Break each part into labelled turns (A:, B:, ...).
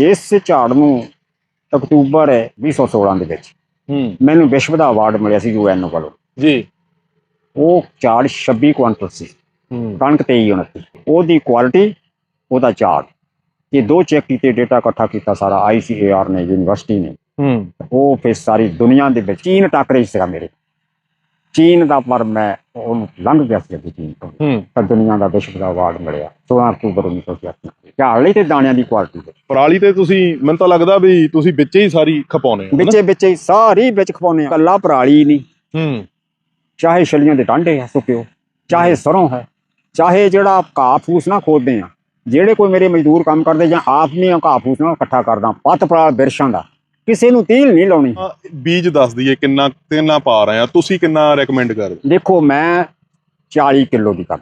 A: ਜਿਸ ਝਾੜ ਨੂੰ ਅਕਤੂਬਰ 2016 ਦੇ ਵਿੱਚ
B: ਹੂੰ।
A: ਮੈਨੂੰ ਵਿਸ਼ਵ ਦਾ ਅਵਾਰਡ ਮਿਲਿਆ ਸੀ ਯੂਐਨ ਵੱਲੋਂ।
B: ਜੀ।
A: ਉਹ ਝਾੜ 26 ਕੁਇੰਟਲ ਸੀ।
B: ਹੂੰ।
A: ਕਣਕ 23 29 ਉਹਦੀ ਕੁਆਲਿਟੀ ਉਹਦਾ ਝਾੜ। ਇਹ ਦੋ ਚੈੱਕ ਕੀਤੇ ਡਾਟਾ ਇਕੱਠਾ ਕੀਤਾ ਸਾਰਾ। ਆਈਸੀਏਆਰ ਨੇ ਯੂਨੀਵਰਸਿਟੀ ਨੇ।
B: ਹੂੰ।
A: ਉਹ ਫਿਰ ਸਾਰੀ ਦੁਨੀਆ ਦੇ ਵਿੱਚ ਚੀਨ ਟੱਕਰੇ ਸੀਗਾ ਮੇਰੇ। ਚੀਨ ਦਾ ਪਰ ਮੈਂ ਉਹਨੂੰ ਲੰਘ ਗਿਆ ਸੀ ਅੱਗੇ ਚੀਨ ਤੋਂ। ਤਾਂ ਦੁਨੀਆ ਦਾ ਵਿਸ਼ਵ ਦਾ ਅਵਾਰਡ ਮਿਲਿਆ। 16 ਅਕਤੂਬਰ 1986 ਝਾੜ ਲਈ ਤੇ ਦਾਣਿਆਂ ਦੀ ਕੁਆਲਿਟੀ ਦੇ
B: ਪਰਾਲੀ ਤੇ ਤੁਸੀਂ ਮੈਨੂੰ ਤਾਂ ਲੱਗਦਾ ਵੀ ਤੁਸੀਂ ਵਿੱਚੇ ਹੀ ਸਾਰੀ ਖਪਾਉਨੇ ਹੋ
A: ਵਿੱਚੇ ਵਿੱਚੇ ਹੀ ਸਾਰੀ ਵਿੱਚ ਖਪਾਉਨੇ ਆ ਕੱਲਾ ਪਰਾਲੀ ਨਹੀਂ।
B: ਹੂੰ।
A: ਚਾਹੇ ਛਲੀਆਂ ਦੇ ਡਾਂਡੇ ਆ ਸੁੱਕਿਓ ਚਾਹੇ ਸਰੋਂ ਹੈ ਚਾਹੇ ਜਿਹੜਾ ਘਾਹ ਫੂਸ ਨਾ ਖੋਦਦੇ ਆ। ਜਿਹੜੇ ਕੋਈ ਮੇਰੇ ਮਜ਼ਦੂਰ ਕੰਮ ਕਰਦੇ ਜਾਂ ਆਪ ਨਹੀਂ ਘਾਹ ਫੂਸ ਨਾਲ ਇਕੱਠਾ ਕਰਦਾ ਪੱਤ ਪਰਾਲ ਬਿਰਸ਼ਾਂ ਦਾ। ਕਿਸੇ ਨੂੰ ਤੀਲ ਨਹੀਂ ਲਾਉਣੀ।
B: ਬੀਜ ਦੱਸ ਦਈਏ ਕਿੰਨਾ ਕਿੰਨਾ ਪਾ ਰਹੇ ਆ। ਤੁਸੀਂ ਕਿੰਨਾ ਰეკਮੈਂਡ ਕਰਦੇ
A: ਦੇਖੋ ਮੈਂ 40 ਕਿਲੋ ਦੀ ਕਰ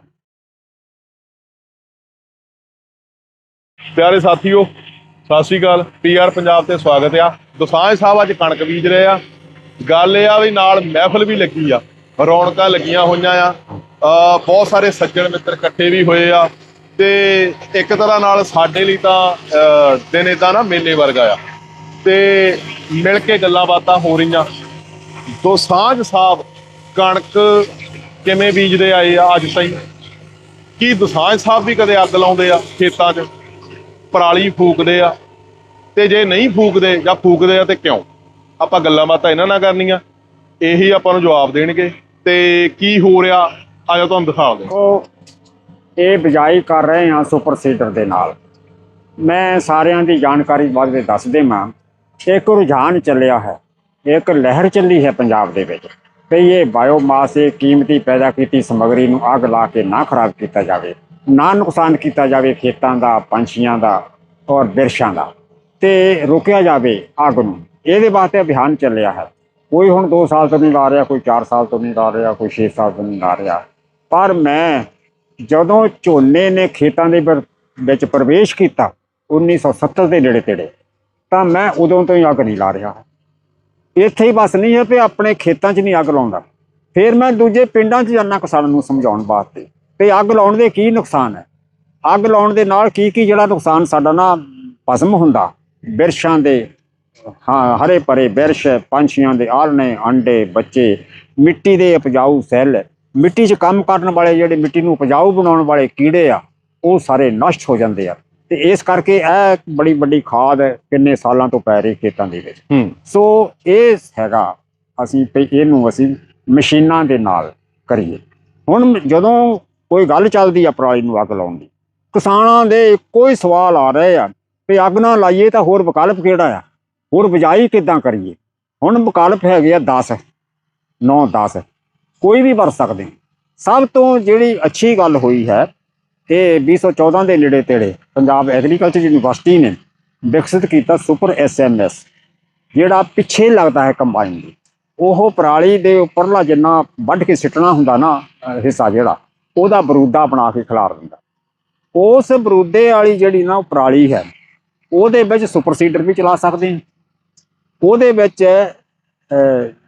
B: ਪਿਆਰੇ ਸਾਥੀਓ ਸਤਿ ਸ਼੍ਰੀ ਅਕਾਲ। ਪੀਆਰ ਪੰਜਾਬ ਤੇ ਸਵਾਗਤ ਆ। ਦੁਸਾਂਝ ਸਾਹਿਬ ਅੱਜ ਕਣਕ ਬੀਜ ਰਹੇ ਆ। ਗੱਲ ਇਹ ਆ ਵੀ ਨਾਲ ਮਹਿਫਲ ਵੀ ਲੱਗੀ ਆ। ਰੌਣਕਾਂ ਲੱਗੀਆਂ ਹੋਈਆਂ ਆ। ਬਹੁਤ ਸਾਰੇ ਸੱਜਣ ਮਿੱਤਰ ਇਕੱਠੇ ਵੀ ਹੋਏ ਆ। ਤੇ ਇੱਕ ਤਰ੍ਹਾਂ ਨਾਲ ਸਾਡੇ ਲਈ ਤਾਂ ਦਿਨ ਇਦਾਂ ਨਾ ਮੇਲੇ ਵਰਗਾ ਆ। ਤੇ ਮਿਲ ਕੇ ਗੱਲਾਂ ਬਾਤਾਂ ਹੋ ਰਹੀਆਂ। ਦੁਸਾਂਝ ਸਾਹਿਬ ਕਣਕ ਕਿਵੇਂ ਬੀਜਦੇ ਆਏ ਆ ਅੱਜ ਤਾਈਂ? ਕੀ ਦੁਸਾਂਝ ਸਾਹਿਬ ਵੀ ਕਦੇ ਅੱਗ ਲਾਉਂਦੇ ਆ ਖੇਤਾਂ 'ਚ? ਪਰਾਲੀ ਫੂਕਦੇ ਆ। ਤੇ ਜੇ ਨਹੀਂ ਫੂਕਦੇ ਜਾਂ ਫੂਕਦੇ ਆ ਤੇ ਕਿਉਂ? ਆਪਾਂ ਗੱਲਾਂ ਬਾਤਾਂ ਇਹਨਾਂ ਨਾਲ ਕਰਨੀਆਂ। ਇਹੀ ਆਪਾਂ ਨੂੰ ਜਵਾਬ ਦੇਣਗੇ। ਤੇ ਕੀ ਹੋ ਰਿਹਾ? ਆਜੋ ਤੁਹਾਨੂੰ ਦਿਖਾ ਹਾਂ।
A: ਉਹ ਇਹ ਬਿਜਾਈ ਕਰ ਰਹੇ ਹਾਂ ਸੁਪਰ ਸੀਡਰ ਦੇ ਨਾਲ। ਮੈਂ ਸਾਰਿਆਂ ਦੀ ਜਾਣਕਾਰੀ ਬਾਅਦ ਵਿੱਚ ਦੱਸ ਦੇਵਾਂ। ਇੱਕ ਰੁਝਾਨ ਚੱਲਿਆ ਹੈ, ਇੱਕ ਲਹਿਰ ਚੱਲੀ ਹੈ ਪੰਜਾਬ ਦੇ ਵਿੱਚ। ਕਿ ਇਹ ਬਾਇਓਮਾਸ ਇਹ ਕੀਮਤੀ ਪੈਦਾ ਕੀਤੀ ਸਮੱਗਰੀ ਨੂੰ ਅੱਗ ਲਾ ਕੇ ਨਾ ਖਰਾਬ ਕੀਤਾ ਜਾਵੇ, ਨਾ ਨੁਕਸਾਨ ਕੀਤਾ ਜਾਵੇ ਖੇਤਾਂ ਦਾ, ਪੰਛੀਆਂ ਦਾ ਔਰ ਬਿਰਸ਼ਾਂ ਦਾ। ਤੇ ਰੋਕਿਆ ਜਾਵੇ ਅੱਗ ਨੂੰ। ਇਹਦੇ ਵਾਸਤੇ ਅਭਿਆਨ ਚੱਲਿਆ ਹੈ। ਕੋਈ ਹੁਣ 2 ਸਾਲ ਤੋਂ ਨਹੀਂ ਲਾ ਰਿਹਾ, ਕੋਈ 4 ਸਾਲ ਤੋਂ ਨਹੀਂ ਲਾ ਰਿਹਾ, ਕੋਈ 6 ਸਾਲ ਤੋਂ ਨਹੀਂ ਲਾ ਰਿਹਾ। ਪਰ ਮੈਂ ਜਦੋਂ ਝੋਨੇ ਨੇ ਖੇਤਾਂ ਦੇ ਵਿੱਚ ਪ੍ਰਵੇਸ਼ ਕੀਤਾ 1970 ਦੇ ਨੇੜੇ ਤੇੜੇ ਤਾਂ ਮੈਂ ਉਦੋਂ ਤੋਂ ਹੀ ਅੱਗ ਨਹੀਂ ਲਾ ਰਿਹਾ। ਇੱਥੇ ਹੀ ਬਸ ਨਹੀਂ ਹੈ ਕਿ ਆਪਣੇ ਖੇਤਾਂ 'ਚ ਨਹੀਂ ਅੱਗ ਲਾਉਂਦਾ। ਫਿਰ ਮੈਂ ਦੂਜੇ ਪਿੰਡਾਂ 'ਚ ਜਾਂਦਾ ਕਿਸਾਨਾਂ ਨੂੰ ਸਮਝਾਉਣ ਵਾਸਤੇ। ਕਿ ਅੱਗ ਲਾਉਣ ਦੇ ਕੀ ਨੁਕਸਾਨ ਹੈ? ਅੱਗ ਲਾਉਣ ਦੇ ਨਾਲ ਕੀ ਕੀ ਜਿਹੜਾ ਨੁਕਸਾਨ ਸਾਡਾ ਨਾ ਭਸਮ ਹੁੰਦਾ। ਬਿਰਸ਼ਾਂ ਦੇ, ਹਾਂ, ਹਰੇ ਭਰੇ ਬਿਰਸ਼, ਪੰਛੀਆਂ ਦੇ ਆਲਣੇ ਅੰਡੇ ਬੱਚੇ, ਮਿੱਟੀ ਦੇ ਉਪਜਾਊ ਸੈੱਲ। ਮਿੱਟੀ 'ਚ ਕੰਮ ਕਰਨ ਵਾਲੇ ਜਿਹੜੇ ਮਿੱਟੀ ਨੂੰ ਉਪਜਾਊ ਬਣਾਉਣ ਵਾਲੇ ਕੀੜੇ ਆ, ਉਹ ਸਾਰੇ ਨਸ਼ਟ ਹੋ ਜਾਂਦੇ ਆ। ਤੇ ਇਸ ਕਰਕੇ ਇਹ ਬੜੀ ਵੱਡੀ ਖਾਦ ਕਿੰਨੇ ਸਾਲਾਂ ਤੋਂ ਪੈ ਰਹੀ ਖੇਤਾਂ ਦੇ ਵਿੱਚ।
B: ਹੂੰ।
A: ਸੋ ਇਹ ਹੈਗਾ ਅਸੀਂ ਤੇ ਇਹਨੂੰ ਅਸੀਂ ਮਸ਼ੀਨਾਂ ਦੇ ਨਾਲ ਕਰੀਏ। ਹੁਣ ਜਦੋਂ ਕੋਈ ਗੱਲ ਚੱਲਦੀ ਆ ਪਰਾਲੀ ਨੂੰ ਅੱਗ ਲਾਉਣ ਦੀ ਕਿਸਾਨਾਂ ਦੇ ਕੋਈ ਸਵਾਲ ਆ ਰਹੇ ਆ ਵੀ ਅੱਗ ਨਾ ਲਾਈਏ ਤਾਂ ਹੋਰ ਵਿਕਲਪ ਕਿਹੜਾ ਆ? ਹੋਰ ਬਜਾਈ ਕਿੱਦਾਂ ਕਰੀਏ? ਹੁਣ ਵਿਕਲਪ ਹੈਗੇ ਆ 10 9 10 ਕੋਈ ਵੀ ਵਰਤ ਸਕਦੇ। ਹਾਂ। ਸਭ ਤੋਂ ਜਿਹੜੀ ਅੱਛੀ ਗੱਲ ਹੋਈ ਹੈ ਇਹ 2014 ਦੇ ਨੇੜੇ ਤੇੜੇ ਪੰਜਾਬ ਐਗਰੀਕਲਚਰ ਯੂਨੀਵਰਸਿਟੀ ਨੇ ਵਿਕਸਿਤ ਕੀਤਾ ਸੁਪਰ ਐਸਐਮਐਸ ਜਿਹੜਾ ਪਿੱਛੇ ਲੱਗਦਾ ਹੈ ਕੰਬਾਈਨ ਦੀ। ਉਹ ਪਰਾਲੀ ਦੇ ਉੱਪਰਲਾ ਜਿੰਨਾ ਵੱਢ ਕੇ ਸਿੱਟਣਾ ਹੁੰਦਾ ਨਾ ਹਿੱਸਾ ਜਿਹੜਾ, ਉਹਦਾ ਬਰੂਦਾ ਬਣਾ ਕੇ ਖਿਲਾਰ ਦਿੰਦਾ। ਉਸ ਬਰੂਦੇ ਵਾਲੀ ਜਿਹੜੀ ਨਾ ਉਹ ਪਰਾਲੀ ਹੈ, ਉਹਦੇ ਵਿੱਚ ਸੁਪਰ ਸੀਡਰ ਵੀ ਚਲਾ ਸਕਦੇ ਹਾਂ। ਉਹਦੇ ਵਿੱਚ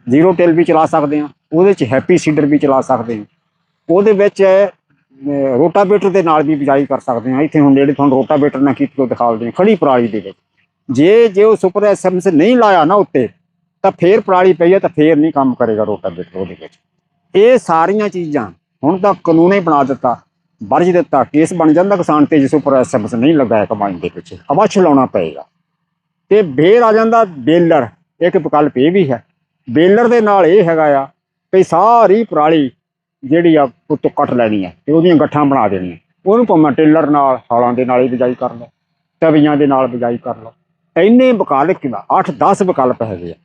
A: ਜ਼ੀਰੋ ਟੇਲ ਵੀ ਚਲਾ ਸਕਦੇ ਹਾਂ। ਉਹਦੇ ਚ ਹੈਪੀ ਸੀਡਰ ਵੀ ਚਲਾ ਸਕਦੇ ਹਾਂ। ਉਹਦੇ ਵਿੱਚ ਰੋਟਾਵੇਟਰ ਦੇ ਨਾਲ ਵੀ ਬਿਜਾਈ ਕਰ ਸਕਦੇ ਹਾਂ। ਇੱਥੇ ਹੁਣ ਜਿਹੜੇ ਤੁਹਾਨੂੰ ਰੋਟਾਵੇਟਰ ਨਾਲ ਕੀਤੀ ਉਹ ਦਿਖਾਉਂਦੇ ਨੇ ਖੜੀ ਪਰਾਲੀ ਦੇ ਵਿੱਚ। ਜੇ ਜੇ ਉਹ ਸੁਪਰ ਐਸਐਮਐਸ ਨਹੀਂ ਲਾਇਆ ਨਾ ਉੱਤੇ, ਤਾਂ ਫੇਰ ਪਰਾਲੀ ਪਈ ਹੈ ਤਾਂ ਫੇਰ ਨਹੀਂ ਕੰਮ ਕਰੇਗਾ ਰੋਟਾਵੇਟਰ ਉਹਦੇ ਵਿੱਚ। ਇਹ ਸਾਰੀਆਂ ਚੀਜ਼ਾਂ ਹੁਣ ਤਾਂ ਕਾਨੂੰਨ ਹੀ ਬਣਾ ਦਿੱਤਾ, ਵਰਜ ਦਿੱਤਾ, ਕੇਸ ਬਣ ਜਾਂਦਾ ਕਿਸਾਨ ਤੇ ਜਿਸ ਉੱਪਰ ਐਸਐਮਐਸ ਨਹੀਂ ਲਗਾਇਆ ਕਮਾਈ ਦੇ ਪਿੱਛੇ ਅਵਸ਼ ਲਾਉਣਾ ਪਏਗਾ। ਤੇ ਫੇਰ ਆ ਜਾਂਦਾ ਬੇਲਰ, ਇੱਕ ਵਿਕਲਪ ਇਹ ਵੀ ਹੈ। ਬੇਲਰ ਦੇ ਨਾਲ ਇਹ ਹੈਗਾ ਆ ਵੀ ਸਾਰੀ ਪਰਾਲੀ ਜਿਹੜੀ ਆ ਉੱਤੋਂ ਕੱਟ ਲੈਣੀ ਹੈ ਤੇ ਉਹਦੀਆਂ ਗੱਠਾਂ ਬਣਾ ਦੇਣੀਆਂ। ਉਹਨੂੰ ਭਾਵੇਂ ਟੇਲਰ ਨਾਲ ਹਾਲਾਂ ਦੇ ਨਾਲ ਹੀ ਬਿਜਾਈ ਕਰ ਲਓ, ਤਵੀਆਂ ਦੇ ਨਾਲ ਬਿਜਾਈ ਕਰ ਲਓ। ਇੰਨੇ ਵਿਕਲਪ ਕਿਵਾ? 8-10 ਵਿਕਲਪ ਹੈਗੇ ਆ।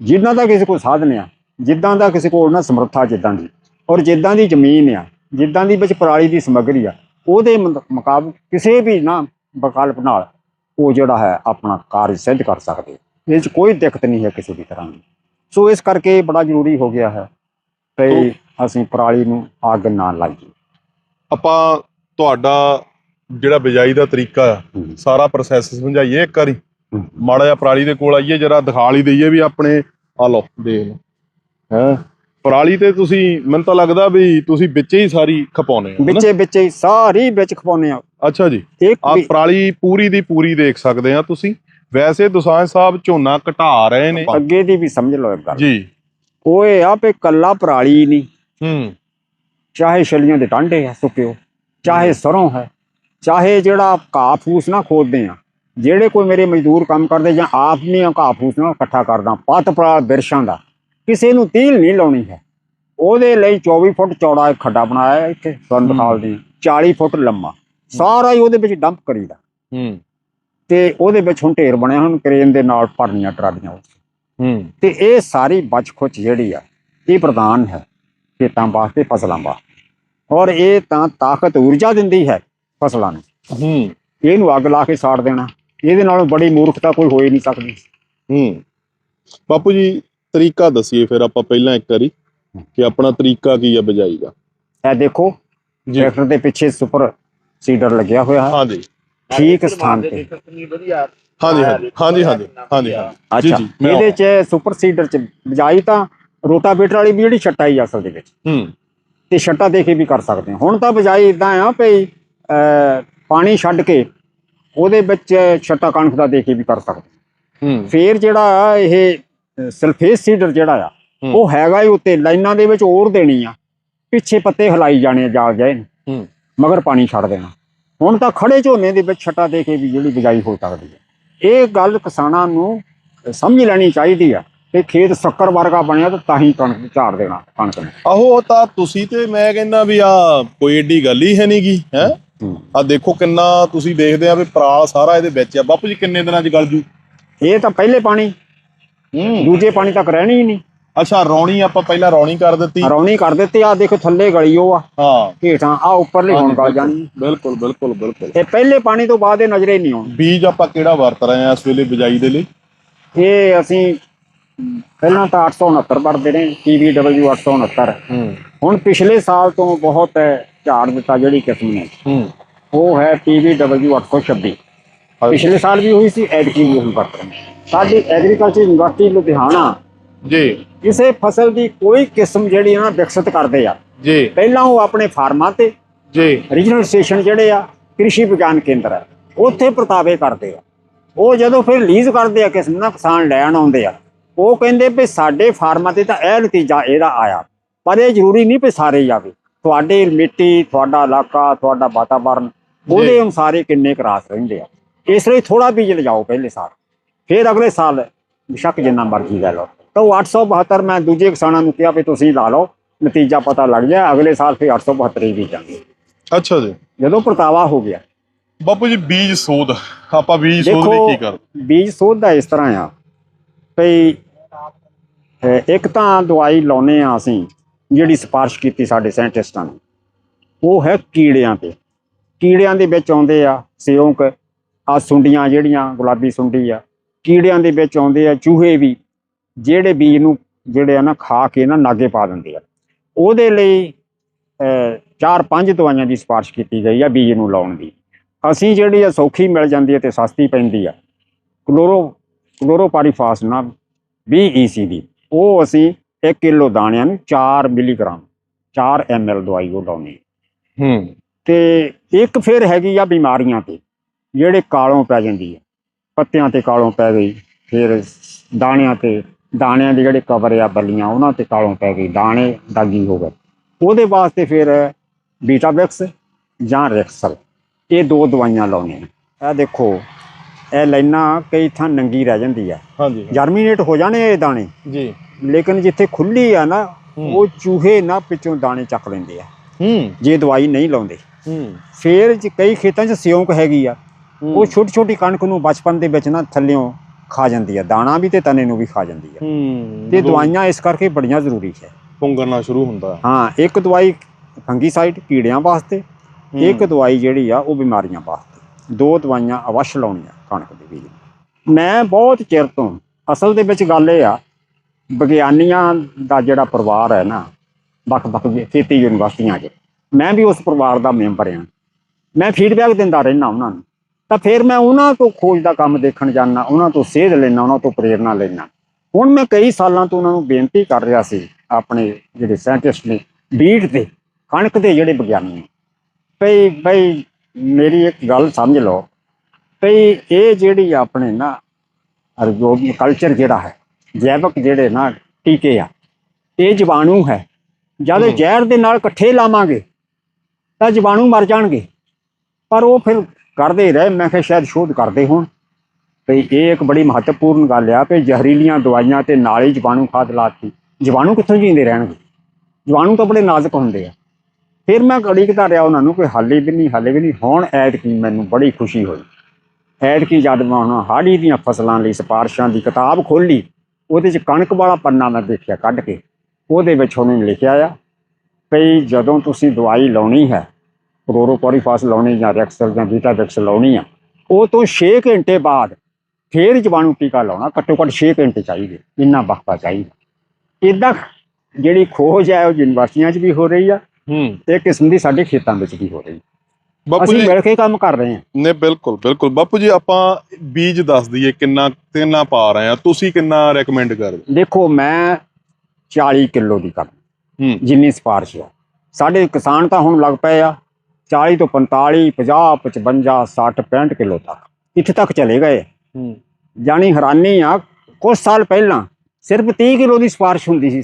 A: ਜਿਨ੍ਹਾਂ ਦਾ ਕਿਸੇ ਕੋਲ ਸਾਧਨ ਆ, ਜਿੱਦਾਂ ਦਾ ਕਿਸੇ ਕੋਲ ਨਾ ਸਮਰੱਥਾ ਜਿੱਦਾਂ ਦੀ। ਔਰ ਜਿੱਦਾਂ ਦੀ ਜ਼ਮੀਨ ਆ, ਜਿੱਦਾਂ ਦੀ ਵਿੱਚ ਪਰਾਲੀ ਦੀ ਸਮੱਗਰੀ ਆ, ਉਹਦੇ ਮੁਕਾਬਲੇ ਕਿਸੇ ਵੀ ਨਾ ਵਿਕਲਪ ਨਾਲ ਉਹ ਜਿਹੜਾ ਹੈ ਆਪਣਾ ਕਾਰਜ ਸਿੱਧ ਕਰ ਸਕਦੇ ਇਹ 'ਚ ਕੋਈ ਦਿੱਕਤ ਨਹੀਂ ਹੈ ਕਿਸੇ ਵੀ ਤਰ੍ਹਾਂ ਦੀ। ਸੋ ਇਸ ਕਰਕੇ ਬੜਾ ਜ਼ਰੂਰੀ ਹੋ ਗਿਆ ਹੈ। ਕਿ ਅਸੀਂ ਪਰਾਲੀ ਨੂੰ ਅੱਗ ਨਾ ਲਾਈਏ।
B: ਆਪਾਂ ਤੁਹਾਡਾ ਜਿਹੜਾ ਬਿਜਾਈ ਦਾ ਤਰੀਕਾ ਆ। ਸਾਰਾ ਪ੍ਰੋਸੈਸ ਸਮਝਾਈਏ ਇੱਕ ਵਾਰੀ। ਮਾੜਾ ਜਿਹਾ ਪਰਾਲੀ ਦੇ ਕੋਲ ਆਈਏ ਜਰਾ ਦਿਖਾ ਲਈ ਦਈਏ ਵੀ ਆਪਣੇ ਆ ਲਓ ਦੇਖ ਲਓ। ਹੈ? ਪਰਾਲੀ ਤੇ ਤੁਸੀਂ ਮੈਨੂੰ ਤਾਂ ਲੱਗਦਾ ਵੀ ਤੁਸੀਂ ਵਿੱਚੇ ਹੀ ਸਾਰੀ ਖਪਾਉਨੇ ਹਨਾ?
A: ਵਿੱਚੇ ਵਿੱਚੇ ਹੀ ਸਾਰੀ ਵਿੱਚ ਖਪਾਉਨੇ ਆ
B: ਅੱਛਾ ਜੀ। ਆ ਪਰਾਲੀ ਪੂਰੀ ਦੀ ਪੂਰੀ ਦੇਖ ਸਕਦੇ ਆ ਤੁਸੀਂ। ਵੈਸੇ ਦੁਸਾਂਝ ਸਾਹਿਬ ਝੋਨਾ ਘਟਾ ਰਹੇ ਨੇ।
A: ਅੱਗੇ ਦੀ ਵੀ ਸਮਝ ਲਓ ਇੱਕ ਗੱਲ।
B: ਜੀ।
A: ਇਹ ਆ ਕੱਲਾ ਪਰਾਲੀ ਨਹੀਂ।
B: ਹੂੰ।
A: ਚਾਹੇ ਛਲੀਆਂ ਦੇ ਟਾਂਡੇ ਆ ਸੁੱਕਿਓ ਚਾਹੇ ਸਰੋਂ ਹੈ ਚਾਹੇ ਜਿਹੜਾ ਘਾਹ ਫੂਸ ਨਾ ਖੋਦਦੇ ਆ ਜਿਹੜੇ ਕੋਈ ਮੇਰੇ ਮਜ਼ਦੂਰ ਕੰਮ ਕਰਦੇ ਜਾਂ ਆਪ ਆ ਘਾਹ ਫੂਸ ਨਾਲ ਇਕੱਠਾ ਕਰਦਾ ਪੱਤ ਪਰਾ ਬਿਰਸ਼ਾਂ ਦਾ ਕਿਸੇ ਨੂੰ ਤੀਲ ਨਹੀਂ ਲਾਉਣੀ ਹੈ। ਉਹਦੇ ਲਈ 24 ਫੁੱਟ ਚੌੜਾ ਇੱਕ ਖੱਡਾ ਬਣਾਇਆ ਇੱਥੇ ਤੁਹਾਨੂੰ। ਦਿਖਾਉਂਦੇ ਆ 40 ਫੁੱਟ ਲੰਮਾ। ਸਾਰਾ ਹੀ ਉਹਦੇ ਵਿੱਚ ਡੰਪ ਕਰੀਦਾ
B: ਹੂੰ।
A: ਤੇ ਉਹਦੇ ਵਿੱਚ ਹੁਣ ਢੇਰ ਬਣਿਆ ਹੁਣ ਕ੍ਰੇਨ ਦੇ ਨਾਲ ਭਰਨੀਆਂ ਟਰਾਲੀਆਂ।
B: ਹੂੰ।
A: ਤੇ ਇਹ ਸਾਰੀ ਬਚਖੁਚ ਜਿਹੜੀ ਆ ਇਹ ਪ੍ਰਧਾਨ ਹੈ। ਖੇਤਾਂ ਵਾਸਤੇ ਫਸਲਾਂ ਵਾਸਤੇ ਔਰ ਇਹ ਤਾਂ ਤਾਕਤ ਊਰਜਾ ਦਿੰਦੀ ਹੈ ਫਸਲਾਂ ਨੂੰ।
B: ਹੂੰ।
A: ਇਹਨੂੰ ਅੱਗ ਲਾ ਕੇ ਸਾੜ ਦੇਣਾ। ਇਹਦੇ ਨਾਲੋਂ ਬੜੀ ਮੂਰਖਤਾ ਕੋਈ ਹੋ ਹੀ ਨਹੀਂ ਸਕਦੀ।
B: ਹੂੰ। ਬਾਪੂ ਜੀ ਤਰੀਕਾ ਦੱਸੀਏ ਫਿਰ ਆਪਾਂ ਪਹਿਲਾਂ ਇੱਕ ਵਾਰੀ ਕਿ ਆਪਣਾ ਤਰੀਕਾ ਕੀ ਆ ਬਜਾਈ ਦਾ।
A: ਇਹ ਦੇਖੋ ਟਰੈਕਟਰ ਦੇ ਪਿੱਛੇ ਸੁਪਰ ਸੀਡਰ ਲੱਗਿਆ ਹੋਇਆ ਹੈ।
B: ਹਾਂਜੀ।
A: ਠੀਕ ਸਥਾਨ ਤੇ।
B: ਹਾਂਜੀ ਹਾਂਜੀ। ਹਾਂਜੀ ਹਾਂਜੀ। ਹਾਂਜੀ ਜੀ,
A: ਅੱਛਾ ਇਹਦੇ ਚ ਸੁਪਰ ਸੀਡਰ ਚ ਬਜਾਈ ਤਾਂ ਰੋਟਾਵੇਟਰ ਵਾਲੀ ਵੀ ਜਿਹੜੀ ਛੱਟਾ ਹੀ ਅਸਲ ਦੇ ਵਿੱਚ।
B: ਹੂੰ।
A: ਤੇ ਛੱਟਾ ਦੇ ਕੇ ਵੀ ਕਰ ਸਕਦੇ ਹਾਂ। ਹੁਣ ਤਾਂ ਬਜਾਈ ਇਦਾਂ ਆ ਭਈ ਪਾਣੀ ਛੱਡ ਕੇ ਉਹਦੇ ਵਿੱਚ ਛੱਟਾ ਕਣਕ ਦਾ ਦੇ ਕੇ ਵੀ ਕਰ ਸਕਦੇ ਹਾਂ। ਫੇਰ ਜਿਹੜਾ ਇਹ ਸਲਫੇਸ ਸੀਡਰ ਜਿਹੜਾ ਆ। ਉਹ ਹੈਗਾ ਹੀ ਉੱਤੇ ਲਾਈਨਾਂ ਦੇ ਵਿੱਚ ਔਰ ਦੇਣੀ ਆ। ਪਿੱਛੇ ਪੱਤੇ ਹਿਲਾਈ ਜਾਣੇ ਜਾਲ ਜਾਏ
B: ਹੂੰ।
A: ਮਗਰ ਪਾਣੀ ਛੱਡ ਦੇਣਾ। ਹੁਣ ਤਾਂ ਖੜੇ ਝੋਨੇ ਦੇ ਵਿੱਚ ਛੱਟਾ ਦੇ ਕੇ ਵੀ ਜਿਹੜੀ ਬਿਜਾਈ ਹੋ ਸਕਦੀ ਹੈ ਇਹ ਗੱਲ ਕਿਸਾਨਾਂ ਨੂੰ ਸਮਝ ਲੈਣੀ ਚਾਹੀਦੀ ਆ ਕਿ ਖੇਤ ਸ਼ੱਕਰ ਵਰਗਾ ਬਣਿਆ ਤਾਂ ਤਾਂ ਹੀ ਕਣਕ ਝਾੜ ਦੇਣਾ ਕਣਕ ਨੂੰ।
B: ਆਹੋ ਤਾਂ ਤੁਸੀਂ ਤੇ ਮੈਂ ਕਹਿੰਦਾ ਵੀ ਆ ਕੋਈ ਏਡੀ ਗੱਲ ਹੀ ਹੈ ਨਹੀਂਗੀ ਹੈ? ਆ ਦੇਖੋ ਕਿੰਨਾ ਤੁਸੀਂ ਦੇਖਦੇ ਆ ਵੀ ਪਰਾਲ ਸਾਰਾ ਇਹਦੇ ਵਿੱਚ ਆ। ਬਾਪੂ ਜੀ ਕਿੰਨੇ ਦਿਨਾਂ ਚ ਗਲ ਜੂ?
A: ਇਹ ਤਾਂ ਪਹਿਲੇ ਪਾਣੀ
B: ਹੂੰ।
A: ਦੂਜੇ ਪਾਣੀ ਤੱਕ ਰਹਿਣੀ ਹੀ ਨਹੀਂ।
B: ਅੱਛਾ ਰੌਣੀ ਆਪਾਂ ਪਹਿਲਾਂ ਰੌਣੀ ਕਰ ਦਿੱਤੀ।
A: ਰੌਣੀ ਕਰ ਦਿੱਤੀ ਆ ਦੇਖੋ ਥੱਲੇ ਗਲੀ ਉਹ ਆ।
B: ਹਾਂ।
A: ਹੇਠਾਂ ਆ ਉੱਪਰਲੀ ਹੁਣ ਗਲ ਜਾਣੀ।
B: ਬਿਲਕੁਲ ਬਿਲਕੁਲ ਬਿਲਕੁਲ।
A: ਇਹ ਪਹਿਲੇ ਪਾਣੀ ਤੋਂ ਬਾਅਦ ਇਹ ਨਜ਼ਰੇ ਨਹੀਂ ਆਉਣੀ।
B: ਬੀਜ ਆਪਾਂ ਕਿਹੜਾ ਵਰਤ ਰਹੇ ਆ ਇਸ ਵੇਲੇ ਬਿਜਾਈ ਦੇ ਲਈ?
A: ਇਹ ਅਸੀਂ ਪਹਿਲਾਂ ਤਾਂ 869 ਵਰਤਦੇ ਨੇ TVW 869
B: ਹੂੰ।
A: ਹੁਣ ਪਿਛਲੇ ਸਾਲ ਤੋਂ ਬਹੁਤ ਝਾੜ ਦਿੱਤਾ ਜਿਹੜੀ ਕਿਸਮ ਨੇ।
B: ਹੂੰ।
A: ਉਹ ਹੈ TVW 826 ਪਿਛਲੇ ਸਾਲ ਵੀ ਹੋਈ ਸੀ ਐਤਕੀ ਵੀ ਹੁਣ ਵਰਤ ਰਹੇ ਨੇ। ਸਾਡੀ ਐਗਰੀਕਲਚਰ ਯੂਨੀਵਰਸਿਟੀ ਲੁਧਿਆਣਾ
B: ਜੀ।
A: ਕਿਸੇ ਫਸਲ ਦੀ ਕੋਈ ਕਿਸਮ ਜਿਹੜੀ ਨਾ ਵਿਕਸਿਤ ਕਰਦੇ ਆ।
B: ਜੀ।
A: ਪਹਿਲਾਂ ਉਹ ਆਪਣੇ ਫਾਰਮਾਂ ਤੇ
B: ਜੀ।
A: ਰੀਜਨਲ ਸਟੇਸ਼ਨ ਜਿਹੜੇ ਆ ਕ੍ਰਿਸ਼ੀ ਵਿਗਿਆਨ ਕੇਂਦਰ ਹੈ ਉੱਥੇ ਪ੍ਰਤਾਵੇ ਕਰਦੇ ਆ। ਉਹ ਜਦੋਂ ਫਿਰ ਲੀਜ਼ ਕਰਦੇ ਆ ਕਿਸਮ ਨਾਲ ਕਿਸਾਨ ਲੈਣ ਆਉਂਦੇ ਆ ਉਹ ਕਹਿੰਦੇ ਵੀ ਸਾਡੇ ਫਾਰਮਾਂ ਤੇ ਤਾਂ ਇਹ ਨਤੀਜਾ ਇਹਦਾ ਆਇਆ ਪਰ ਇਹ ਜ਼ਰੂਰੀ ਨਹੀਂ ਵੀ ਸਾਰੇ ਹੀ ਆਵੇ। ਤੁਹਾਡੀ ਮਿੱਟੀ ਤੁਹਾਡਾ ਇਲਾਕਾ ਤੁਹਾਡਾ ਵਾਤਾਵਰਨ ਉਹਦੇ ਅਨੁਸਾਰ ਇਹ ਕਿੰਨੇ ਕਰਾਸ ਰਹਿੰਦੇ ਆ। ਇਸ ਲਈ ਥੋੜਾ ਬੀਜ ਲਿਜਾਓ ਪਹਿਲੇ ਸਾਲ ਫਿਰ ਅਗਲੇ ਸਾਲ ਬਿਸ਼ੱਕ ਜਿੰਨਾ ਮਰਜ਼ੀ ਲੈ ਲਓ। ਤਾਂ ਉਹ 872 ਮੈਂ ਦੂਜੇ ਕਿਸਾਨਾਂ ਨੂੰ ਕਿਹਾ ਵੀ ਤੁਸੀਂ ਲਾ ਲਓ ਨਤੀਜਾ ਪਤਾ ਲੱਗ ਜਾ ਅਗਲੇ ਸਾਲ ਫਿਰ 872 ਹੀ ਬੀਜਾਂਗੇ।
B: ਅੱਛਾ ਜੀ।
A: ਜਦੋਂ ਪਰਤਾਵਾ ਹੋ ਗਿਆ।
B: ਬਾਪੂ ਜੀ ਬੀਜ ਸੋਧ ਆਪਾਂ ਬੀਜ ਸੋਧ ਲਈ ਕੀ ਕਰ
A: ਬੀਜ ਸੋਧ ਦਾ ਇਸ ਤਰ੍ਹਾਂ ਆ ਭਈ ਇੱਕ ਤਾਂ ਦਵਾਈ ਲਾਉਨੇ ਆ ਅਸੀਂ, ਜਿਹੜੀ ਸਿਫਾਰਿਸ਼ ਕੀਤੀ ਸਾਡੇ ਸਾਇੰਟਿਸਟਾਂ ਨੇ। ਉਹ ਹੈ ਕੀੜਿਆਂ ਤੇ। ਕੀੜਿਆਂ ਦੇ ਵਿੱਚ ਆਉਂਦੇ ਆ ਸਿਉਂਕ ਆ ਸੁੰਡੀਆਂ ਜਿਹੜੀਆਂ, ਗੁਲਾਬੀ ਸੁੰਡੀ ਆ। ਕੀੜਿਆਂ ਦੇ ਵਿੱਚ ਆਉਂਦੇ ਆ ਚੂਹੇ ਵੀ, ਜਿਹੜੇ ਬੀਜ ਨੂੰ, ਜਿਹੜੇ ਆ ਨਾ ਖਾ ਕੇ ਨਾ ਨਾਗੇ ਪਾ ਦਿੰਦੇ ਆ। ਉਹਦੇ ਲਈ ਚਾਰ ਪੰਜ ਦਵਾਈਆਂ ਦੀ ਸਿਫਾਰਿਸ਼ ਕੀਤੀ ਗਈ ਆ ਬੀਜ ਨੂੰ ਲਾਉਣ ਦੀ। ਅਸੀਂ ਜਿਹੜੀ ਆ ਸੌਖੀ ਮਿਲ ਜਾਂਦੀ ਹੈ ਤੇ ਸਸਤੀ ਪੈਂਦੀ ਆ। ਕਲੋਰੋ ਕਲੋਰੋਪਾਰੀਫਾਸ 20 ਈਸੀ ਦੀ। ਉਹ ਅਸੀਂ 1 ਕਿਲੋ ਦਾਣਿਆਂ ਨੂੰ 4 ਮਿਲੀਗ੍ਰਾਮ 4 ml ਦਵਾਈ ਉਹ ਲਾਉਣੀ
B: ਹੂੰ।
A: ਤੇ ਇੱਕ ਫਿਰ ਹੈਗੀ ਆ ਬਿਮਾਰੀਆਂ ਤੇ ਜਿਹੜੇ ਕਾਲੋਂ ਪੈ ਜਾਂਦੀ ਹੈ ਪੱਤਿਆਂ ਤੇ ਕਾਲੋਂ ਪੈ ਗਈ ਫਿਰ ਦਾਣਿਆਂ ਤੇ ਦਾਣਿਆਂ ਦੇ ਜਿਹੜੇ ਕਵਰ ਆ ਬੱਲੀਆਂ ਉਹਨਾਂ ਤੇ ਕਾਲੋਂ ਪੈ ਗਈ ਦਾਣੇ ਦਾਗੀ ਹੋ ਗਏ। ਉਹਦੇ ਵਾਸਤੇ ਫਿਰ ਬੀਟਾਵੈਕਸ ਜਾਂ ਰੈਕਸਲ ਇਹ ਦੋ ਦਵਾਈਆਂ ਲਾਉਣੀਆਂ ਇਹ ਦੇਖੋ ਇਹ ਲਾਈਨਾਂ ਕਈ ਥਾਂ ਨੰਗੀ ਰਹਿ ਜਾਂਦੀ ਆ।
B: ਹਾਂਜੀ।
A: ਜਰਮੀਨੇਟ ਹੋ ਜਾਣੇ ਇਹ ਦਾਣੇ।
B: ਜੀ।
A: ਲੇਕਿਨ ਜਿੱਥੇ ਖੁੱਲੀ ਆ ਨਾ। ਉਹ ਚੂਹੇ ਨਾ ਪਿੱਛੋਂ ਦਾਣੇ ਚੱਕ ਲੈਂਦੇ ਆ।
B: ਹੂੰ।
A: ਜੇ ਦਵਾਈ ਨਹੀਂ ਲਾਉਂਦੇ।
B: ਹੂੰ।
A: ਫੇਰ ਕਈ ਖੇਤਾਂ 'ਚ ਸਿਉਂਕ ਹੈਗੀ ਆ। ਉਹ ਛੋਟੀ ਛੋਟੀ ਕਣਕ ਨੂੰ ਬਚਪਨ ਦੇ ਵਿੱਚ ਨਾ ਥੱਲਿਓਂ ਖਾ ਜਾਂਦੀ ਆ। ਦਾਣਾ ਵੀ ਤੇ ਤਣੇ ਨੂੰ ਵੀ ਖਾ ਜਾਂਦੀ ਆ।
B: ਹੂੰ।
A: ਤੇ ਦਵਾਈਆਂ ਇਸ ਕਰਕੇ ਬੜੀਆਂ ਜ਼ਰੂਰੀ ਹੈ।
B: ਪੁੰਗਰਨਾ ਸ਼ੁਰੂ ਹੁੰਦਾ।
A: ਹਾਂ ਇੱਕ ਦਵਾਈ ਫੰਗੀਸਾਈਡ ਕੀੜਿਆਂ ਵਾਸਤੇ ਇੱਕ ਦਵਾਈ ਜਿਹੜੀ ਆ ਉਹ ਬਿਮਾਰੀਆਂ ਵਾਸਤੇ। ਦੋ ਦਵਾਈਆਂ ਅਵਸ਼ ਲਾਉਣੀਆਂ ਕਣਕ ਦੇ ਬੀਜ ਨੂੰ। ਮੈਂ ਬਹੁਤ ਚਿਰ ਤੋਂ ਅਸਲ ਦੇ ਵਿੱਚ ਗੱਲ ਇਹ ਆ, ਵਿਗਿਆਨੀਆਂ ਦਾ ਜਿਹੜਾ ਪਰਿਵਾਰ ਹੈ ਨਾ, ਵੱਖ-ਵੱਖ ਖੇਤੀ ਯੂਨੀਵਰਸਿਟੀਆਂ 'ਚ, ਮੈਂ ਵੀ ਉਸ ਪਰਿਵਾਰ ਦਾ ਮੈਂਬਰ ਹਾਂ। ਮੈਂ ਫੀਡਬੈਕ ਦਿੰਦਾ ਰਹਿਣਾ ਉਹਨਾਂ ਨੂੰ। ਤਾਂ ਫਿਰ ਮੈਂ ਉਹਨਾਂ ਤੋਂ ਖੋਜ ਦਾ ਕੰਮ ਦੇਖਣ ਜਾਂਦਾ, ਉਹਨਾਂ ਤੋਂ ਸੇਧ ਲੈਣਾ ਉਹਨਾਂ ਤੋਂ ਪ੍ਰੇਰਣਾ ਲੈਣਾ ਹੁਣ ਮੈਂ ਕਈ ਸਾਲਾਂ ਤੋਂ ਉਹਨਾਂ ਨੂੰ ਬੇਨਤੀ ਕਰ ਰਿਹਾ ਸੀ, ਆਪਣੇ ਜਿਹੜੇ ਸਾਇੰਟਿਸਟ ਨੇ ਬੀਟ ਦੇ, ਕਣਕ ਦੇ ਜਿਹੜੇ ਵਿਗਿਆਨੀ ਨੇ। ਭਈ ਭਈ ਮੇਰੀ ਇੱਕ ਗੱਲ ਸਮਝ ਲਓ ਭਈ ਇਹ ਜਿਹੜੀ ਆਪਣੇ ਨਾ ਜੋ ਕਲਚਰ ਜਿਹੜਾ ਹੈ ਜੈਵਿਕ ਜਿਹੜੇ ਨਾ ਟੀਕੇ ਆ ਇਹ ਜੀਵਾਣੂ ਹੈ। ਜਦ। ਜ਼ਹਿਰ ਦੇ ਨਾਲ ਇਕੱਠੇ ਲਾਵਾਂਗੇ ਤਾਂ ਜੀਵਾਣੂ ਮਰ ਜਾਣਗੇ। ਪਰ ਉਹ ਫਿਰ ਕਰਦੇ ਰਹੇ ਮੈਂ ਕਿਹਾ ਸ਼ਾਇਦ ਸ਼ੋਧ ਕਰਦੇ ਹੋਣ। ਤੇ ਇਹ ਇੱਕ ਬੜੀ ਮਹੱਤਵਪੂਰਨ ਗੱਲ ਆ ਕਿ ਜ਼ਹਿਰੀਲੀਆਂ ਦਵਾਈਆਂ ਤੇ ਨਾਲ ਹੀ ਜੀਵਾਣੂ ਖਾਦ ਲਾਤੀ। ਜੀਵਾਣੂ ਕਿੱਥੋਂ ਜੀਂਦੇ ਰਹਿਣਗੇ? ਜੀਵਾਣੂ ਤਾਂ ਬੜੇ ਨਾਜ਼ੁਕ ਹੁੰਦੇ ਆ। ਫਿਰ ਮੈਂ ਉਡੀਕਦਾ ਰਿਹਾ ਉਹਨਾਂ ਨੂੰ ਕਿ ਹਾਲੇ ਵੀ ਨਹੀਂ, ਹਾਲੇ ਵੀ ਨਹੀਂ। ਹੁਣ ਐਤਕੀ ਮੈਨੂੰ ਬੜੀ ਖੁਸ਼ੀ ਹੋਈ। ਐਤਕੀ ਜਦ ਮੈਂ ਹੁਣ ਹਾੜੀ ਦੀਆਂ ਫਸਲਾਂ ਲਈ ਸਿਫਾਰਸ਼ਾਂ ਦੀ ਕਿਤਾਬ ਖੋਲੀ ਉਹਦੇ 'ਚ ਕਣਕ ਵਾਲਾ ਪੰਨਾ ਮੈਂ ਦੇਖਿਆ ਕੱਢ ਕੇ। ਉਹਦੇ ਵਿੱਚ ਉਹਨੇ ਲਿਖਿਆ ਆ, ਭਈ ਜਦੋਂ ਤੁਸੀਂ ਦਵਾਈ ਲਾਉਣੀ ਹੈ, ਕਲੋਰੋਪੋਰੀਫਾਸ ਲਾਉਣੀ ਜਾਂ ਰੈਕਸਲ ਜਾਂ ਬੀਟਾਵੈਕਸ ਲਾਉਣੀ ਆ, ਉਹ ਤੋਂ 6 ਘੰਟੇ ਬਾਅਦ ਫੇਰ ਜੀਵਾਣੂ ਟੀਕਾ ਲਾਉਣਾ, ਘੱਟੋ ਘੱਟ 6 ਘੰਟੇ ਚਾਹੀਦੇ, ਇੰਨਾ ਵਕਤ ਚਾਹੀਦਾ। ਇਦਾਂ ਜਿਹੜੀ ਖੋਜ ਹੈ, ਉਹ ਯੂਨੀਵਰਸਿਟੀਆਂ 'ਚ ਵੀ ਹੋ ਰਹੀ ਆ
B: ਹੂੰ।
A: ਤੇ ਕਿਸਮ ਦੀ ਸਾਡੇ ਖੇਤਾਂ ਵਿੱਚ ਵੀ ਹੋ ਰਹੀ।
B: ਬਾਪੂ
A: ਅਸੀਂ
B: ਜੀ
A: ਮਿਲ ਕੇ ਕੰਮ ਕਰ ਰਹੇ ਹਾਂ।
B: ਨੇ ਬਿਲਕੁਲ ਬਿਲਕੁਲ। ਬਾਪੂ ਜੀ ਆਪਾਂ ਬੀਜ ਦੱਸ ਦਈਏ ਕਿੰਨਾ ਕਿੰਨਾ ਪਾ ਰਹੇ ਆ ਤੁਸੀਂ ਕਿੰਨਾ ਰეკਮੈਂਡ ਕਰਦੇ
A: ਦੇਖੋ ਮੈਂ 40 ਕਿਲੋ ਦੀ ਕਰ
B: ਹੂੰ।
A: ਜਿੰਨੀ ਸਿਫਾਰਿਸ਼ ਆ ਸਾਡੇ ਕਿਸਾਨ ਤਾਂ ਹੁਣ ਲੱਗ ਪਏ ਆ। 40 ਤੋਂ 45 50 55 60 65 ਕਿਲੋ ਤੱਕ। ਇੱਥੇ ਤੱਕ ਚਲੇ ਗਏ।
B: ਹੂੰ।
A: ਜਾਣੀ ਹੈਰਾਨੀ ਆ। ਕੁਝ ਸਾਲ ਪਹਿਲਾਂ ਸਿਰਫ 30 ਕਿਲੋ ਦੀ ਸਿਫਾਰਿਸ਼ ਹੁੰਦੀ ਸੀ।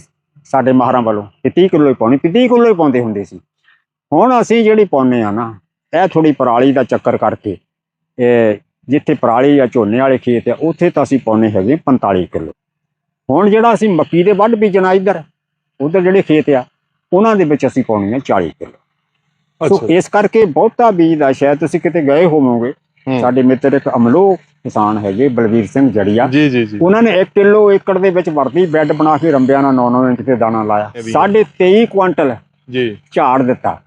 A: ਸਾਡੇ ਮਾਹਰਾਂ ਵੱਲੋਂ ਕਿ 30 ਕਿਲੋ ਹੀ ਪਾਉਣੀ 30 ਕਿਲੋ ਹੀ ਪਾਉਂਦੇ ਹੁੰਦੇ ਸੀ। ਹੁਣ ਅਸੀਂ ਜਿਹੜੀ ਪਾਉਂਦੇ ਆ ਨਾ ਇਹ ਥੋੜੀ ਪਰਾਲੀ ਦਾ ਚੱਕਰ ਕਰਕੇ ਇਹ ਜਿੱਥੇ ਪਰਾਲੀ ਜਾਂ ਝੋਨੇ ਵਾਲੇ ਖੇਤ ਆ ਉੱਥੇ ਤਾਂ ਅਸੀਂ ਪਾਉਂਦੇ ਹੈਗੇ 45 ਕਿਲੋ। ਹੁਣ ਜਿਹੜਾ ਅਸੀਂ ਮੱਕੀ ਦੇ ਵੱਢ ਬੀਜਣਾ ਇੱਧਰ ਉਧਰ ਜਿਹੜੇ ਖੇਤ ਆ ਉਹਨਾਂ ਦੇ ਵਿੱਚ ਅਸੀਂ ਪਾਉਣੀ ਆ 40 ਕਿਲੋ। ਸੋ ਇਸ ਕਰਕੇ ਬਹੁਤਾ ਬੀਜ ਦਾ ਸ਼ਾਇਦ ਤੁਸੀਂ ਕਿਤੇ ਗਏ ਹੋਵੋਗੇ। ਸਾਡੇ ਮਿੱਤਰ ਇੱਕ ਅਮਲੋ ਕਿਸਾਨ ਹੈਗੇ ਬਲਵੀਰ ਸਿੰਘ ਜੜੀਆ।
B: ਜੀ ਜੀ ਜੀ।
A: ਉਹਨਾਂ ਨੇ 1 ਕਿਲੋ ਏਕੜ ਦੇ ਵਿੱਚ ਵਰਤੀ ਬੈੱਡ ਬਣਾ ਕੇ ਰੰਬਿਆਂ ਨਾਲ 9-9 ਇੰਚ ਤੇ ਦਾਣਾ ਲਾਇਆ।
B: ਇਹ ਵੀ ਹੈ।
A: ਸਾਢੇ 23 ਕੁਆਂਟਲ
B: ਜੀ।
A: ਝਾੜ ਦਿੱਤਾ।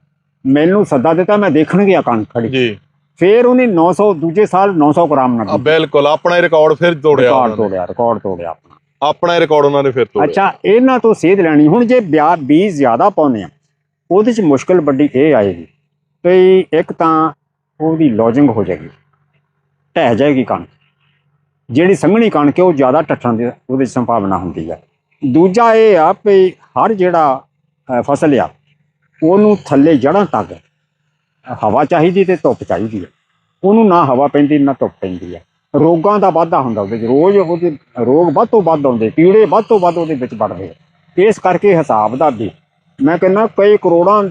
A: ਮੈਨੂੰ ਸੱਦਾ ਦਿੱਤਾ ਮੈਂ ਦੇਖਣ ਗਿਆ ਕਣਕ ਖੜੀ।
B: ਜੀ।
A: ਫੇਰ ਉਹਨੇ 900 ਦੂਜੇ ਸਾਲ 900 ਗ੍ਰਾਮ ਨਾਲ
B: ਬਿਲਕੁਲ ਆਪਣਾ ਹੀ ਰਿਕਾਰਡ ਫਿਰ ਤੋੜਿਆ
A: ਰਿਕਾਰਡ। ਤੋੜਿਆ ਰਿਕਾਰਡ ਤੋੜਿਆ ਆਪਣਾ।
B: ਆਪਣਾ ਹੀ ਰਿਕਾਰਡ ਉਹਨਾਂ ਨੇ ਫਿਰ ਤੋੜਿਆ।
A: ਅੱਛਾ ਇਹਨਾਂ ਤੋਂ ਸੇਧ ਲੈਣੀ। ਹੁਣ ਜੇ ਬਿਆ ਬੀਜ ਜ਼ਿਆਦਾ ਪਾਉਂਦੇ ਆ ਉਹਦੇ ਚ ਮੁਸ਼ਕਲ ਵੱਡੀ ਇਹ ਆਏਗੀ। ਕਿ ਇੱਕ ਤਾਂ ਉਹਦੀ ਲੌਜਿੰਗ ਹੋ ਜਾਏਗੀ। ਢਹਿ ਜਾਏਗੀ ਕਣਕ। ਜਿਹੜੀ ਸੰਘਣੀ ਕਣਕ ਹੈ, ਉਹ ਜ਼ਿਆਦਾ ਟੱਟਣ ਦੀ ਉਹਦੇ ਸੰਭਾਵਨਾ ਹੁੰਦੀ ਹੈ। ਦੂਜਾ ਇਹ ਆ ਵੀ ਹਰ ਜਿਹੜਾ ਫਸਲ ਆ, ਉਹਨੂੰ ਥੱਲੇ ਜੜਾਂ ਤੱਕ ਹਵਾ ਚਾਹੀਦੀ ਤੇ ਧੁੱਪ ਚਾਹੀਦੀ ਹੈ। ਉਹਨੂੰ ਨਾ ਹਵਾ ਪੈਂਦੀ, ਨਾ ਧੁੱਪ ਪੈਂਦੀ ਹੈ। ਰੋਗਾਂ ਦਾ ਵਾਧਾ ਹੁੰਦਾ ਉਹਦੇ ਵਿੱਚ ਰੋਜ਼ ਉਹਦੇ, ਰੋਗ ਵੱਧ ਤੋਂ ਵੱਧ ਆਉਂਦੇ, ਕੀੜੇ ਵੱਧ ਤੋਂ ਵੱਧ ਉਹਦੇ ਵਿੱਚ ਵੱਧਦੇ ਆ। ਇਸ ਕਰਕੇ ਹਿਸਾਬ ਦਾ ਵੀ ਮੈਂ ਕਹਿੰਦਾ ਕਈ ਕਰੋੜਾਂ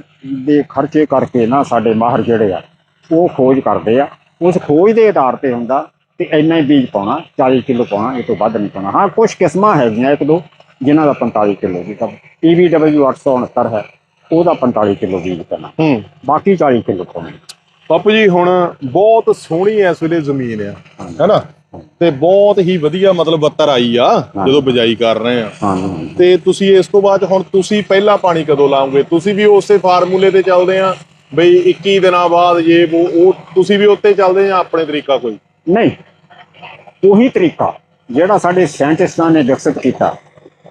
A: ਦੇ ਖਰਚੇ ਕਰਕੇ ਨਾ ਸਾਡੇ ਮਾਹਰ ਜਿਹੜੇ ਆ, ਉਹ ਖੋਜ ਕਰਦੇ ਆ। ਉਸ ਖੋਜ ਦੇ ਆਧਾਰ ਤੇ ਹੁੰਦਾ ਤੇ ਇੰਨਾ ਹੀ ਬੀਜ ਪਾਉਣਾ 40 ਕਿਲੋ ਪਾਉਣਾ ਇਹ ਤੋਂ ਵੱਧ ਨਹੀਂ ਪਾਉਣਾ। ਹਾਂ ਕੁਝ ਕਿਸਮਾਂ ਹੈਗੀਆਂ ਇੱਕ ਦੋ ਜਿਨ੍ਹਾਂ ਦਾ 45 ਕਿਲੋ ਦੀ ਤਾਂ EVW 869 ਹੈ ਉਹਦਾ 45 ਕਿਲੋ ਬੀਜ ਪੈਣਾ
B: ਹੂੰ।
A: ਬਾਕੀ 40 ਕਿਲੋ ਪਾਉਣਾ।
B: ਬਾਪੂ ਜੀ ਹੁਣ ਬਹੁਤ ਸੋਹਣੀ ਇਸ ਵੇਲੇ ਜ਼ਮੀਨ ਆ। ਹੈਨਾ? ਤੇ ਬਹੁਤ ਹੀ ਵਧੀਆ ਮਤਲਬ ਬੱਤਰ ਆਈ ਆ। ਜਦੋਂ ਬਿਜਾਈ ਕਰ ਰਹੇ ਆ। ਤੇ ਤੁਸੀਂ ਇਸ ਤੋਂ ਬਾਅਦ ਹੁਣ ਤੁਸੀਂ ਪਹਿਲਾ ਪਾਣੀ ਕਦੋਂ ਲਾਓਗੇ? ਤੁਸੀਂ ਵੀ ਉਸੇ ਫਾਰਮੂਲੇ ਤੇ ਚੱਲਦੇ ਆ ਬਈ 21 ਦਿਨਾਂ ਬਾਅਦ ਜੇ ਉਹ ਤੁਸੀਂ ਵੀ ਉੱਤੇ ਚੱਲਦੇ ਆ ਆਪਣੇ ਤਰੀਕਾ ਕੋਈ?
A: ਨਹੀਂ ਉਹੀ ਤਰੀਕਾ ਜਿਹੜਾ ਸਾਡੇ ਸਾਇੰਟਿਸਟਾਂ ਨੇ ਵਿਕਸਿਤ ਕੀਤਾ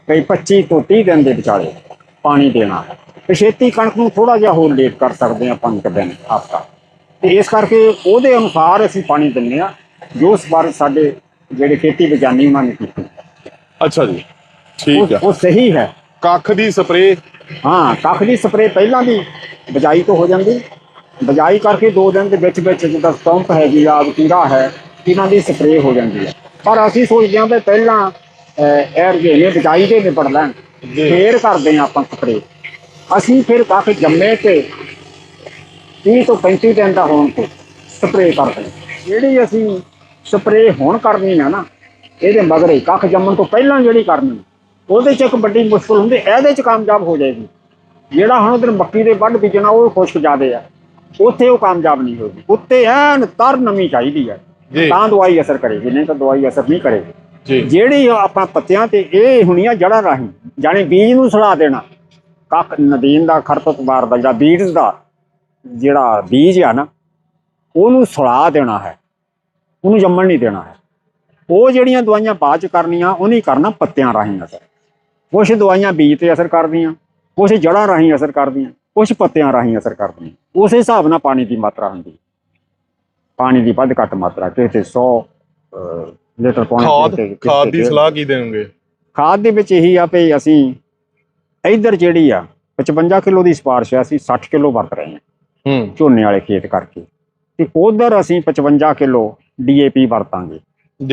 A: ਕਈ 25 ਤੋਂ 30 ਦਿਨ ਦੇ ਵਿਚਾਲੇ ਪਾਣੀ ਦੇਣਾ। ਛੇਤੀ ਕਣਕ ਨੂੰ ਥੋੜਾ ਜਿਹਾ ਹੋਰ ਲੇਟ ਕਰ ਸਕਦੇ ਆ ਪੰਜ ਕੁ ਦਿਨ ਹਫ਼ਤਾ। ਤੇ ਇਸ ਕਰਕੇ ਉਹਦੇ ਅਨੁਸਾਰ ਅਸੀਂ ਪਾਣੀ ਦਿੰਦੇ ਆ ਜੋ ਸਵਾਰ ਸਾਡੇ ਜਿਹੜੇ ਖੇਤੀ ਵਿਗਿਆਨੀ ਉਹਨਾਂ ਨੇ ਕੀਤੀ।
B: ਅੱਛਾ ਜੀ ਠੀਕ ਆ।
A: ਉਹ ਸਹੀ ਹੈ।
B: ਕੱਖ ਦੀ ਸਪਰੇ
A: ਹਾਂ ਕੱਖ ਦੀ ਸਪਰੇ ਪਹਿਲਾਂ ਦੀ ਬਜਾਈ ਤੋਂ ਹੋ ਜਾਂਦੀ। ਬਜਾਈ ਕਰਕੇ 2 ਦਿਨ ਦੇ ਵਿੱਚ ਵਿੱਚ ਜਿੱਦਾਂ ਸਟੰਪ ਹੈਗੀ ਆ ਕੀੜਾ ਹੈ ਇਹਨਾਂ ਦੀ ਸਪਰੇ ਹੋ ਜਾਂਦੀ ਹੈ ਪਰ ਅਸੀਂ ਸੋਚਦੇ ਹਾਂ ਵੀ ਪਹਿਲਾਂ 에ਅਰ ਨੇ ਬਜਾਈ ਦੇ ਨਿਬੜ ਲੈਣ। ਫੇਰ ਕਰਦੇ ਹਾਂ ਆਪਾਂ ਸਪਰੇ ਅਸੀਂ ਫਿਰ ਕੱਖ ਜੰਮੇ ਤੇ 30 ਤੋਂ 35 ਦਿਨ ਦਾ ਹੋਣ ਤੇ ਸਪਰੇ ਕਰਦੇ ਹਾਂ। ਜਿਹੜੀ ਅਸੀਂ ਸਪਰੇ ਹੁਣ ਕਰਨੀ ਆ ਨਾ ਇਹਦੇ ਮਗਰੇ ਕੱਖ ਜੰਮਣ ਤੋਂ ਪਹਿਲਾਂ ਜਿਹੜੀ ਕਰਨੀ ਉਹਦੇ ਚ ਇੱਕ ਵੱਡੀ ਮੁਸ਼ਕਲ ਹੁੰਦੀ ਇਹਦੇ ਚ ਕਾਮਯਾਬ ਹੋ ਜਾਏਗੀ। ਜਿਹੜਾ ਹੁਣ ਉਧਰ ਮੱਕੀ ਦੇ ਵੱਢ ਬੀਜਣਾ ਉਹ ਖੁਸ਼ਕ ਜਾਦੇ ਆ। ਉੱਥੇ ਉਹ ਕਾਮਯਾਬ ਨਹੀਂ ਹੋਗੀ ਉੱਤੇ ਐਨ ਤਰ ਨਮੀ ਚਾਹੀਦੀ ਹੈ ਤਾਂ ਦਵਾਈ ਅਸਰ ਕਰੇਗੀ ਨਹੀਂ ਤਾਂ ਦਵਾਈ ਅਸਰ ਨਹੀਂ ਕਰੇਗੀ। ਜਿਹੜੀ ਆਪਾਂ ਪੱਤਿਆਂ ਤੇ ਇਹ ਹੁਣੀਆਂ ਜੜਾਂ ਰਾਹੀਂ ਜਾਣੀ ਬੀਜ ਨੂੰ ਸੜਾ ਦੇਣਾ ਕੱਖ ਨਦੀਨ ਦਾ ਖਰਪਤਵਾਰ ਦਾ ਜਿਹੜਾ ਬੀਜ ਦਾ ਜਿਹੜਾ ਬੀਜ ਆ ਨਾ ਉਹਨੂੰ ਸੜਾ ਦੇਣਾ ਹੈ। ਉਹਨੂੰ ਜੰਮਣ ਨਹੀਂ ਦੇਣਾ ਹੈ। ਉਹ ਜਿਹੜੀਆਂ ਦਵਾਈਆਂ ਬਾਅਦ ਚ ਕਰਨੀਆਂ ਉਹ ਨਹੀਂ ਕਰਨਾ ਪੱਤਿਆਂ ਰਾਹੀਂ ਅਸਰ। ਕੁਛ ਦਵਾਈਆਂ ਬੀਜ ਤੇ ਅਸਰ ਕਰਦੀਆਂ ਕੁਛ ਜੜਾਂ ਰਾਹੀਂ ਅਸਰ ਕਰਦੀਆਂ ਕੁਛ ਪੱਤਿਆਂ ਰਾਹੀਂ ਅਸਰ ਕਰਦੀਆਂ। ਉਸ ਹਿਸਾਬ ਨਾਲ ਪਾਣੀ ਦੀ ਮਾਤਰਾ ਹੁੰਦੀ ਪਾਣੀ ਦੀ ਵੱਧ ਘੱਟ ਮਾਤਰਾ ਕਿਸੇ ਤੇ 100 ਅਹ, ਲੀਟਰ ਪਾਣੀ
B: ਖਾਦ
A: ਕਿਸੇ ਤੇ-
B: ਖਾਦ ਦੀ ਸਲਾਹ ਕੀ ਦੇਣਗੇ
A: ਖਾਦ ਦੇ ਵਿੱਚ ਇਹੀ ਆ ਵੀ ਅਸੀਂ ਇੱਧਰ ਜਿਹੜੀ ਆ 55 ਕਿਲੋ ਦੀ ਸਪਾਰਸ਼ ਆ ਅਸੀਂ 60 ਕਿਲੋ ਵਰਤ ਰਹੇ ਹਾਂ।
B: ਹੂੰ।
A: ਝੋਨੇ ਵਾਲੇ ਖੇਤ ਕਰਕੇ। ਤੇ ਉਧਰ ਅਸੀਂ 55 ਕਿਲੋ ਡੀਏਪੀ ਵਰਤਾਂਗੇ।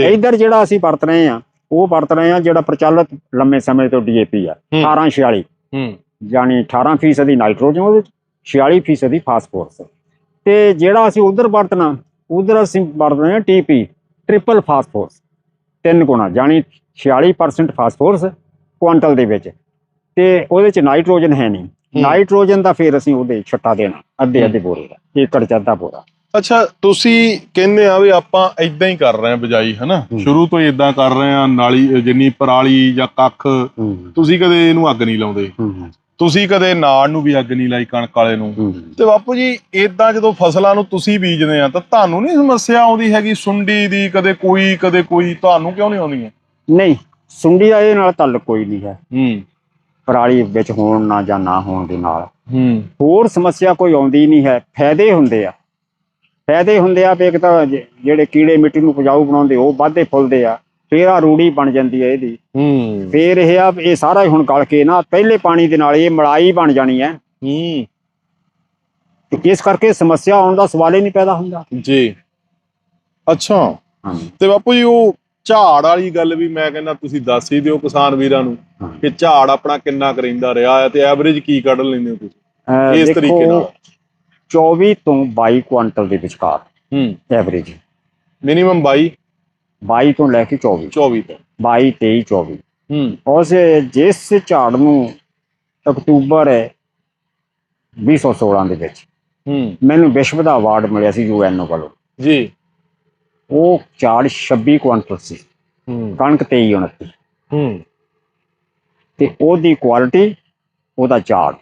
A: ਇੱਧਰ ਜਿਹੜਾ ਅਸੀਂ ਵਰਤ ਰਹੇ ਆ ਉਹ ਵਰਤ ਰਹੇ ਆ ਜਿਹੜਾ ਪ੍ਰਚਲਿਤ ਲੰਮੇ ਸਮੇਂ ਤੋਂ ਡੀਏਪੀ ਆ
B: ਹੂੰ।
A: 1846
B: ਹੂੰ।
A: ਯਾਨੀ 18% ਦੀ ਨਾਈਟ੍ਰੋਜਨ ਉਹਦੇ 'ਚ 46% ਦੀ ਫਾਸਫੋਰਸ। ਤੇ ਜਿਹੜਾ ਅਸੀਂ ਉਧਰ ਵਰਤਣਾ ਉਧਰ ਅਸੀਂ ਵਰਤ ਰਹੇ ਆ ਟੀਪੀ ਟ੍ਰਿਪਲ ਫਾਸਫੋਰਸ ਤਿੰਨ ਗੁਣਾ ਯਾਨੀ 46% ਫਾਸਫੋਰਸ ਕੁਆਂਟਲ ਦੇ ਵਿੱਚ। ਤੇ ਉਹਦੇ ਚ ਨਾਈਟ੍ਰੋਜਨ ਹੈ ਨਹੀਂ। ਨਾਈਟ੍ਰੋਜਨ ਦਾ ਫਿਰ ਅਸੀਂ ਉਹਦੇ ਛੱਟਾ ਦੇਣਾ ਅੱਧੇ ਅੱਧੇ ਬੋਰੇ ਦਾ ਏਕੜ ਚ ਅੱਧਾ ਬੋਰਾ।
B: ਅੱਛਾ ਤੁਸੀਂ ਕਹਿੰਦੇ ਆ ਵੀ ਆਪਾਂ ਇਦਾਂ ਹੀ ਕਰ ਰਹੇ ਆ ਬਿਜਾਈ ਹਨਾ?
A: ਹੂੰ।
B: ਸ਼ੁਰੂ ਤੋਂ ਹੀ ਇਦਾਂ ਕਰ ਰਹੇ ਆ ਨਾਲੀ ਜਿੰਨੀ ਪਰਾਲੀ ਜਾਂ ਕੱਖ ਤੁਸੀਂ ਕਦੇ ਇਹਨੂੰ ਅੱਗ ਨਹੀਂ ਲਾਉਂਦੇ। ਤੁਸੀਂ ਕਦੇ ਨਾੜ ਨੂੰ ਵੀ ਅੱਗ ਨਹੀਂ ਲਾਈ ਕਣਕ ਵਾਲੇ ਨੂੰ। ਤੇ ਬਾਪੂ ਜੀ ਇਦਾਂ ਜਦੋਂ ਫਸਲਾਂ ਨੂੰ ਤੁਸੀਂ ਬੀਜਦੇ ਆ ਤਾਂ ਤੁਹਾਨੂੰ ਨਹੀਂ ਸਮੱਸਿਆ ਆਉਂਦੀ ਹੈਗੀ ਸੁੰਡੀ ਦੀ ਕਦੇ ਕੋਈ ਕਦੇ ਕੋਈ ਤੁਹਾਨੂੰ ਕਿਉਂ ਨਹੀਂ ਆਉਂਦੀਆਂ
A: ਨਹੀਂ ਸੁੰਡੀ ਦਾ ਇਹ ਨਾਲ ਤਾਲੁਕ ਕੋਈ ਨਹੀਂ ਹੈ।
B: ਹੂੰ।
A: ਪਰਾਲੀ ਵਿੱਚ ਹੋਣ ਨਾ ਜਾਂ ਨਾ ਹੋਣ ਦੇ ਨਾਲ।
B: ਹੂੰ।
A: ਹੋਰ ਸਮੱਸਿਆ ਕੋਈ ਆਉਂਦੀ ਨਹੀਂ ਹੈ ਫਾਇਦੇ ਹੁੰਦੇ ਆ। ਫਾਇਦੇ ਹੁੰਦੇ ਆ ਵੀ ਇੱਕ ਤਾਂ ਜ- ਜਿਹੜੇ ਕੀੜੇ ਮਿੱਟੀ ਨੂੰ ਉਪਜਾਊ ਬਣਾਉਂਦੇ ਉਹ ਵਾਧੇ ਫੁੱਲਦੇ ਆ ਫੇਰ ਆ ਰੂੜੀ ਬਣ ਜਾਂਦੀ ਹੈ ਇਹਦੀ।
B: ਹੂੰ।
A: ਫੇਰ ਇਹ ਆ ਵੀ ਇਹ ਸਾਰਾ ਹੀ ਹੁਣ ਗਲ ਕੇ ਨਾ ਪਹਿਲੇ ਪਾਣੀ ਦੇ ਨਾਲ ਇਹ ਮਲਾਈ ਬਣ ਜਾਣੀ ਹੈ
B: ਹੂੰ।
A: ਤੇ ਇਸ ਕਰਕੇ ਸਮੱਸਿਆ ਆਉਣ ਦਾ ਸਵਾਲ ਹੀ ਨਹੀਂ ਪੈਦਾ ਹੁੰਦਾ।
B: ਜੀ। ਅੱਛਾ। ਤੇ ਬਾਪੂ ਜੀ ਉਹ ਝਾੜ ਵਾਲੀ ਗੱਲ ਵੀ ਮੈਂ ਕਹਿੰਦਾ ਤੁਸੀਂ ਦੱਸ ਹੀ ਦਿਓ ਕਿਸਾਨ ਵੀਰਾਂ ਨੂੰ
A: ਹਾਂ।
B: ਕਿ ਝਾੜ ਆਪਣਾ ਕਿੰਨਾ ਕਰਿੰਦਾ ਰਿਹਾ ਹੈ ਤੇ ਐਵਰੇਜ ਕੀ ਕੱਢ ਲੈਂਦੇ ਹੋ ਤੁਸੀਂ?
A: ਅਹ
B: ਇਸ
A: ਦੇਖੋ,
B: ਤਰੀਕੇ ਨਾਲ।
A: 24 ਤੋਂ 22 ਕੁਆਂਟਲ ਦੇ ਵਿਚਕਾਰ।
B: ਹੂੰ।
A: ਐਵਰੇਜ
B: ਮਿਨੀਮਮ 22
A: 22 ਤੋਂ ਲੈ ਕੇ 24
B: 24 ਤੱਕ
A: 22 23 24
B: ਹੂੰ।
A: ਉਸ ਜਿਸ ਝਾੜ ਨੂੰ ਅਕਤੂਬਰ 2016 ਦੇ ਵਿੱਚ।
B: ਹੂੰ।
A: ਮੈਨੂੰ ਵਿਸ਼ਵ ਦਾ ਅਵਾਰਡ ਮਿਲਿਆ ਸੀ ਯੂਐਨਓ ਵੱਲੋਂ।
B: ਜੀ।
A: ਉਹ ਝਾੜ 26 ਕੁਆਂਟਲ ਸੀ।
B: ਹੂੰ।
A: ਕਣਕ 23 29
B: ਹੂੰ।
A: ਤੇ ਉਹਦੀ ਕੁਆਲਿਟੀ ਉਹਦਾ ਝਾੜ।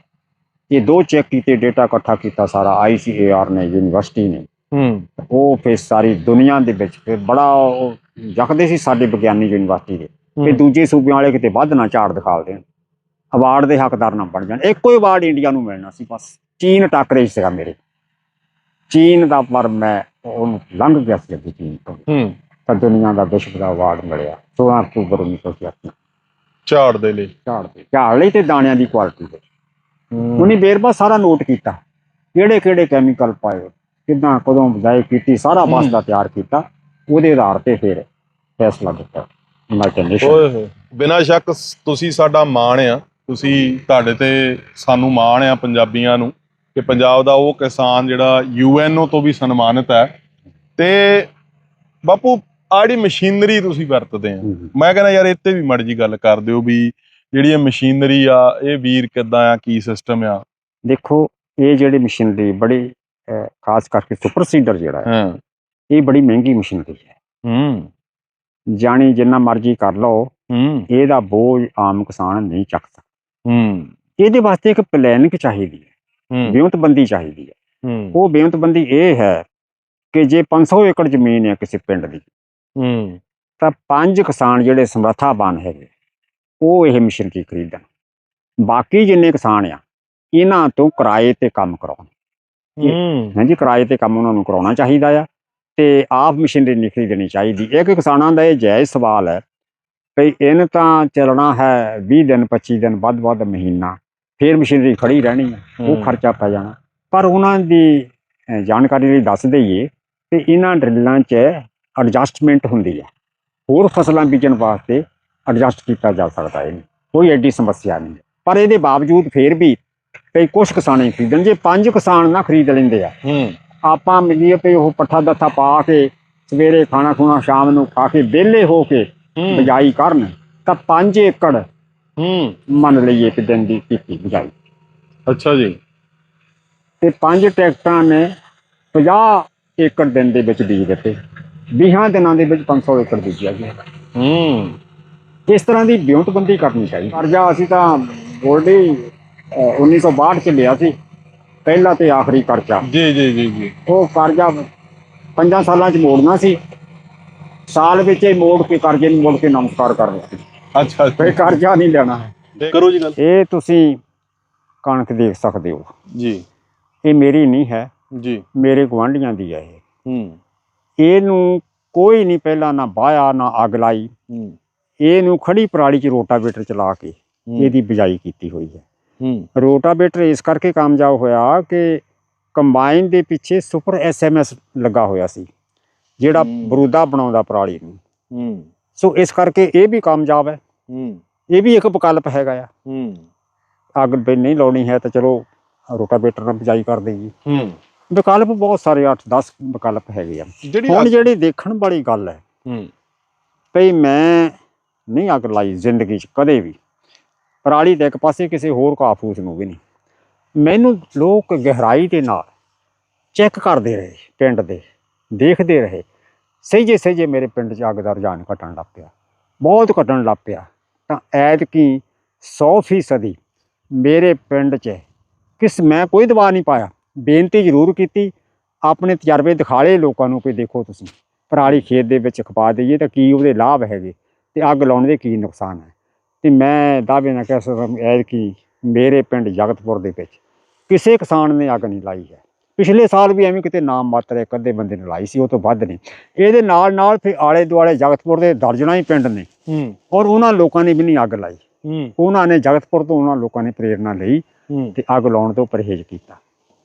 A: ਇਹ ਦੋ ਚੈੱਕ ਕੀਤੇ ਡਾਟਾ ਇਕੱਠਾ ਕੀਤਾ ਸਾਰਾ ਆਈਸੀਏਆਰ ਨੇ ਯੂਨੀਵਰਸਿਟੀ ਨੇ।
B: ਹੂੰ।
A: ਉਹ ਫਿਰ ਸਾਰੀ ਦੁਨੀਆ ਦੇ ਵਿੱਚ ਫਿਰ ਬੜਾ ਜਖਦੇ ਸੀ ਸਾਡੇ ਵਿਗਿਆਨੀ ਯੂਨੀਵਰਸਿਟੀ ਦੇ। ਕਿ ਦੂਜੇ ਸੂਬਿਆਂ ਵਾਲੇ ਕਿਤੇ ਵੱਧ ਨਾ ਝਾੜ ਦਿਖਾ ਦੇਣ। ਅਵਾਰਡ ਦੇ ਹੱਕਦਾਰ ਨਾ ਬਣ ਜਾਣ। ਇੱਕੋ ਹੀ ਅਵਾਰਡ ਇੰਡੀਆ ਨੂੰ ਮਿਲਣਾ ਸੀ ਬਸ। ਚੀਨ ਟੱਕਰੇ ਸੀਗਾ ਮੇਰੇ। ਚੀਨ ਦਾ ਪਰ ਮੈਂ ਉਹਨੂੰ ਲੰਘ ਗਿਆ ਸੀ ਅੱਗੇ ਚੀਨ ਤੋਂ।
B: ਹੂੰ।
A: ਤਾਂ ਦੁਨੀਆ ਦਾ ਵਿਸ਼ਵ ਦਾ ਅਵਾਰਡ ਮਿਲਿਆ। 16 ਅਕਤੂਬਰ 1986
B: ਝਾੜ ਦੇ ਲਈ।
A: ਝਾੜ ਦੇ। ਝਾੜ ਲਈ ਤੇ ਦਾਣਿਆਂ ਦੀ ਕੁਆਲਿਟੀ ਦੇ। ਉਹਨੇ ਬੇਰਬਾ ਸਾਰਾ ਨੋਟ ਕੀਤਾ। ਕਿਹੜੇ ਕਿਹੜੇ ਕੈਮੀਕਲ ਪਾਏ ਕਿੱਦਾਂ ਕਦੋਂ ਬਜਾਈ ਕੀਤੀ ਸਾਰਾ
B: ਹੂੰ।
A: ਮਸਲਾ ਤਿਆਰ ਕੀਤਾ। ਉਹਦੇ ਆਧਾਰ ਤੇ ਫਿਰ ਫੈਸਲਾ ਦਿੱਤਾ ਯੂਨਾਈਟਿਡ ਨੇਸ਼ਨ
B: ਓਏ ਹੋਏ ਬਿਨਾਂ ਸ਼ੱਕ ਤੁਸੀਂ ਸਾਡਾ ਮਾਣ ਆ। ਤੁਸੀਂ ਤੁਹਾਡੇ ਤੇ ਸਾਨੂੰ ਮਾਣ ਆ ਪੰਜਾਬੀਆਂ ਨੂੰ ਕਿ ਪੰਜਾਬ ਦਾ ਉਹ ਕਿਸਾਨ ਜਿਹੜਾ ਯੂਐਨਓ ਤੋਂ ਵੀ ਸਨਮਾਨਿਤ ਹੈ। ਤੇ ਬਾਪੂ ਆੜੀ ਮਸ਼ੀਨਰੀ ਤੁਸੀਂ ਵਰਤਦੇ ਆ ਮੈਂ ਕਹਿੰਦਾ ਯਾਰ ਇੱਥੇ ਵੀ ਮੜ ਜੀ ਗੱਲ ਕਰ ਦਿਓ ਵੀ ਜਿਹੜੀ ਇਹ ਮਸ਼ੀਨਰੀ ਆ ਇਹ ਵੀਰ ਕਿੱਦਾਂ ਆ ਕੀ ਸਿਸਟਮ ਆ?
A: ਦੇਖੋ ਇਹ ਜਿਹੜੀ ਮਸ਼ੀਨਰੀ ਬੜੀ ਅਹ, ਖਾਸ ਕਰਕੇ ਸੁਪਰ ਸੀਡਰ ਜਿਹੜਾ ਹੈ
B: ਹਾਂ।
A: ਇਹ ਬੜੀ ਮਹਿੰਗੀ ਮਸ਼ੀਨਰੀ ਹੈ।
B: ਹੂੰ।
A: ਜਾਣੀ ਜਿੰਨਾ ਮਰਜ਼ੀ ਕਰ ਲਓ
B: ਹੂੰ।
A: ਇਹਦਾ ਬੋਝ ਆਮ ਕਿਸਾਨ ਨਹੀਂ ਚੱਕ ਸਕਦਾ।
B: ਹੂੰ।
A: ਇਹਦੇ ਵਾਸਤੇ ਇੱਕ ਪਲੈਨਿੰਗ ਚਾਹੀਦੀ ਹੈ
B: ਹੂੰ।
A: ਵਿਉਂਤਬੰਦੀ ਚਾਹੀਦੀ ਹੈ।
B: ਹੂੰ।
A: ਉਹ ਵਿਉਂਤਬੰਦੀ ਇਹ ਹੈ ਕਿ ਜੇ 500 ਏਕੜ ਜ਼ਮੀਨ ਹੈ ਕਿਸੇ ਪਿੰਡ ਦੀ
B: ਹੂੰ।
A: ਤਾਂ ਪੰਜ ਕਿਸਾਨ ਜਿਹੜੇ ਸਮਰੱਥਾਵਾਨ ਹੈਗੇ ਉਹ ਇਹ ਮਸ਼ੀਨਰੀ ਖਰੀਦਣ? ਬਾਕੀ ਜਿੰਨੇ ਕਿਸਾਨ ਆ ਇਹਨਾਂ ਤੋਂ ਕਿਰਾਏ ਤੇ ਕੰਮ ਕਰਾਉਣ।
B: ਹੂੰ।
A: ਹਾਂਜੀ ਕਿਰਾਏ ਤੇ ਕੰਮ ਉਹਨਾਂ ਨੂੰ ਕਰਾਉਣਾ ਚਾਹੀਦਾ ਆ ਤੇ ਆਪ ਮਸ਼ੀਨਰੀ ਨਹੀਂ ਖਰੀਦਣੀ ਚਾਹੀਦੀ। ਇਹ ਕਿ ਕਿਸਾਨਾਂ ਦਾ ਇਹ ਜਾਇਜ਼ ਸਵਾਲ ਹੈ ਵੀ ਇਹਨ ਤਾਂ ਚੱਲਣਾ ਹੈ 20 ਦਿਨ 25 ਦਿਨ ਵੱਧ ਵੱਧ ਮਹੀਨਾ ਫਿਰ ਮਸ਼ੀਨਰੀ ਖੜੀ ਰਹਿਣੀ ਹੈ ਉਹ। ਖਰਚਾ ਪੈ ਜਾਣਾ। ਪਰ ਉਹਨਾਂ ਦੀ ਜਾਣਕਾਰੀ ਲਈ ਦੱਸ ਦਈਏ ਕਿ ਇਹਨਾਂ ਡਰਿੱਲਾਂ 'ਚ ਐਡਜਸਟਮੈਂਟ ਹੁੰਦੀ ਹੈ। ਹੋਰ ਫਸਲਾਂ ਬੀਜਣ ਵਾਸਤੇ ਐਡਜਸਟ ਕੀਤਾ ਜਾ ਸਕਦਾ ਹੈ। ਕੋਈ ਐਡੀ ਸਮੱਸਿਆ ਨਹੀਂ। ਪਰ ਇਹਦੇ ਬਾਵਜੂਦ ਫਿਰ ਵੀ ਕਈ ਕੁਝ ਕਿਸਾਨ ਹੀ ਖਰੀਦਣ। ਜੇ ਪੰਜ ਕਿਸਾਨ ਨਾ ਖਰੀਦ ਲੈਂਦੇ ਆ ਆਪਾਂ ਮਿਲੀਏ ਪਈ ਉਹ ਪੱਠਾ ਦੱਥਾ ਪਾ ਕੇ ਸਵੇਰੇ ਖਾਣਾ ਖੁਣਾ ਸ਼ਾਮ ਨੂੰ ਖਾ ਕੇ ਵਿਹਲੇ ਹੋ ਕੇ ਬਿਜਾਈ ਕਰਨ ਤਾਂ 5 ਏਕੜ
B: ਹੂੰ।
A: ਮੰਨ ਲਈਏ ਕਿ ਦਿਨ ਦੀ ਕੀਤੀ ਬਿਜਾਈ।
B: ਅੱਛਾ ਜੀ।
A: ਤੇ ਪੰਜ ਟਰੈਕਟਰਾਂ ਨੇ 50 ਏਕੜ ਦਿਨ ਦੇ ਵਿੱਚ ਬੀਜ ਦਿੱਤੇ। 20 ਦਿਨਾਂ ਦੇ ਵਿੱਚ 500 ਏਕੜ ਬੀਜਿਆ ਗਿਆ।
B: ਹੂੰ।
A: ਇਸ ਤਰ੍ਹਾਂ ਦੀ ਵਿਉਂਤਬੰਦੀ ਕਰਨੀ ਚਾਹੀਦੀ। ਕਰਜ਼ਾ ਅਸੀਂ ਤਾਂ ਗੋਲਡੀ 1962 ਚ ਲਿਆ ਸੀ ਪਹਿਲਾ ਤੇ ਆਖਰੀ ਕਰਜ਼ਾ
B: ਜੀ ਜੀ ਜੀ ਜੀ।
A: ਉਹ ਕਰਜ਼ਾ ਪੰਜਾਂ ਸਾਲਾਂ ਚ ਮੋੜਨਾ ਸੀ। ਸਾਲ ਵਿੱਚ ਹੀ ਮੋੜ ਕੇ ਕਰਜ਼ੇ ਨੂੰ ਮੁੜ ਕੇ ਨਮਸਕਾਰ ਕਰਨਾ ਸੀ
B: ਅੱਛਾ
A: ਕੋਈ ਕਰਜ਼ਾ ਨਹੀਂ ਲੈਣਾ। ਹੈ
B: ਕਰੋ ਜੀ ਗੱਲ।
A: ਇਹ ਤੁਸੀਂ ਕਣਕ ਦੇਖ ਸਕਦੇ ਹੋ।
B: ਜੀ।
A: ਇਹ ਮੇਰੀ ਨਹੀਂ ਹੈ।
B: ਜੀ।
A: ਮੇਰੇ ਗੁਆਂਢੀਆਂ ਦੀ ਹੈ ਇਹ।
B: ਹੂੰ।
A: ਇਹਨੂੰ ਕੋਈ ਨਹੀਂ ਪਹਿਲਾਂ ਨਾ ਬਾਇਆ ਨਾ ਅੱਗ ਲਾਈ।
B: ਹੂੰ।
A: ਇਹਨੂੰ ਖੜੀ ਪਰਾਲੀ 'ਚ ਰੋਟਾਵੇਟਰ ਚਲਾ ਕੇ ਇਹਦੀ ਬਿਜਾਈ ਕੀਤੀ ਹੋਈ ਹੈ।
B: ਹੂੰ।
A: ਰੋਟਾਵੇਟਰ ਇਸ ਕਰਕੇ ਕਾਮਯਾਬ ਹੋਇਆ ਕਿ ਕੰਬਾਈਨ ਦੇ ਪਿੱਛੇ ਸੁਪਰ ਐਸਐਮਐਸ ਲੱਗਾ ਹੋਇਆ ਸੀ ਜਿਹੜਾ। ਬਰੂਦਾ ਬਣਾਉਂਦਾ ਪਰਾਲੀ ਨੂੰ।
B: ਹੂੰ।
A: ਸੋ ਇਸ ਕਰਕੇ ਇਹ ਵੀ ਕਾਮਯਾਬ ਹੈ।
B: ਹੂੰ।
A: ਇਹ ਵੀ ਇੱਕ ਵਿਕਲਪ ਹੈਗਾ ਆ।
B: ਹੂੰ।
A: ਅੱਗ ਵੀ ਨਹੀਂ ਲਾਉਣੀ ਹੈ ਤਾਂ ਚਲੋ ਰੋਟਾਵੇਟਰ ਨਾਲ ਬਿਜਾਈ ਕਰ ਦੇਈਏ।
B: ਹੂੰ।
A: ਵਿਕਲਪ ਬਹੁਤ ਸਾਰੇ 8-10 ਵਿਕਲਪ ਹੈਗੇ ਆ। ਹੁਣ ਜਿਹੜੀ ਦੇਖਣ ਵਾਲੀ ਗੱਲ ਹੈ
B: ਹੂੰ।
A: ਭਈ ਮੈਂ ਨਹੀਂ ਅੱਗ ਲਾਈ ਜ਼ਿੰਦਗੀ 'ਚ ਕਦੇ ਵੀ। ਪਰਾਲੀ ਦੇ ਇੱਕ ਪਾਸੇ ਕਿਸੇ ਹੋਰ ਕਾਫੂਸ ਨੂੰ ਵੀ ਨਹੀਂ। ਮੈਨੂੰ ਲੋਕ ਗਹਿਰਾਈ ਦੇ ਨਾਲ ਚੈੱਕ ਕਰਦੇ ਰਹੇ ਪਿੰਡ ਦੇ, ਦੇਖਦੇ ਰਹੇ। ਸਹੀਜੇ ਸਹਿਜੇ ਮੇਰੇ ਪਿੰਡ 'ਚ ਅੱਗ ਦਾ ਰੁਝਾਨ ਘਟਣ ਲੱਗ ਪਿਆ। ਬਹੁਤ ਘਟਣ ਲੱਗ ਪਿਆ। ਤਾਂ ਐਤਕੀ 100% ਮੇਰੇ ਪਿੰਡ 'ਚ ਕਿਸ ਮੈਂ ਕੋਈ ਦਵਾ ਨਹੀਂ ਪਾਇਆ। ਬੇਨਤੀ ਜ਼ਰੂਰ ਕੀਤੀ। ਆਪਣੇ ਤਜਰਬੇ ਦਿਖਾਲੇ ਲੋਕਾਂ ਨੂੰ ਕਿ ਦੇਖੋ ਤੁਸੀਂ, ਪਰਾਲੀ ਖੇਤ ਦੇ ਵਿੱਚ ਖਪਾ ਦਈਏ ਤਾਂ ਕੀ ਉਹਦੇ ਲਾਭ ਹੈਗੇ? ਤੇ ਅੱਗ ਲਾਉਣ ਦੇ ਕੀ ਨੁਕਸਾਨ ਹੈ? ਤੇ ਮੈਂ ਦਾਅਵੇ ਨਾਲ ਕਹਿ ਸਕਦਾ ਐ ਕਿ ਮੇਰੇ ਪਿੰਡ ਜਗਤਪੁਰ ਦੇ ਵਿੱਚ ਕਿਸੇ ਕਿਸਾਨ ਨੇ ਅੱਗ ਨਹੀਂ ਲਾਈ ਹੈ। ਪਿਛਲੇ ਸਾਲ ਵੀ ਐਵੇਂ ਕਿਤੇ ਨਾਮ ਮਾਤਰ ਇੱਕ ਅੱਧੇ ਬੰਦੇ ਨੇ ਲਾਈ ਸੀ ਉਹ ਤੋਂ ਵੱਧ ਨਹੀਂ। ਇਹਦੇ ਨਾਲ ਨਾਲ ਫਿਰ ਆਲੇ ਦੁਆਲੇ ਜਗਤਪੁਰ ਦੇ ਦਰਜਨਾਂ ਹੀ ਪਿੰਡ ਨੇ।
B: ਹੂੰ।
A: ਔਰ ਉਹਨਾਂ ਲੋਕਾਂ ਨੇ ਵੀ ਨਹੀਂ ਅੱਗ ਲਾਈ।
B: ਹੂੰ।
A: ਉਹਨਾਂ ਨੇ ਜਗਤਪੁਰ ਤੋਂ ਉਹਨਾਂ ਲੋਕਾਂ ਨੇ ਪ੍ਰੇਰਣਾ ਲਈ ਤੇ ਅੱਗ ਲਾਉਣ ਤੋਂ ਪਰਹੇਜ਼ ਕੀਤਾ।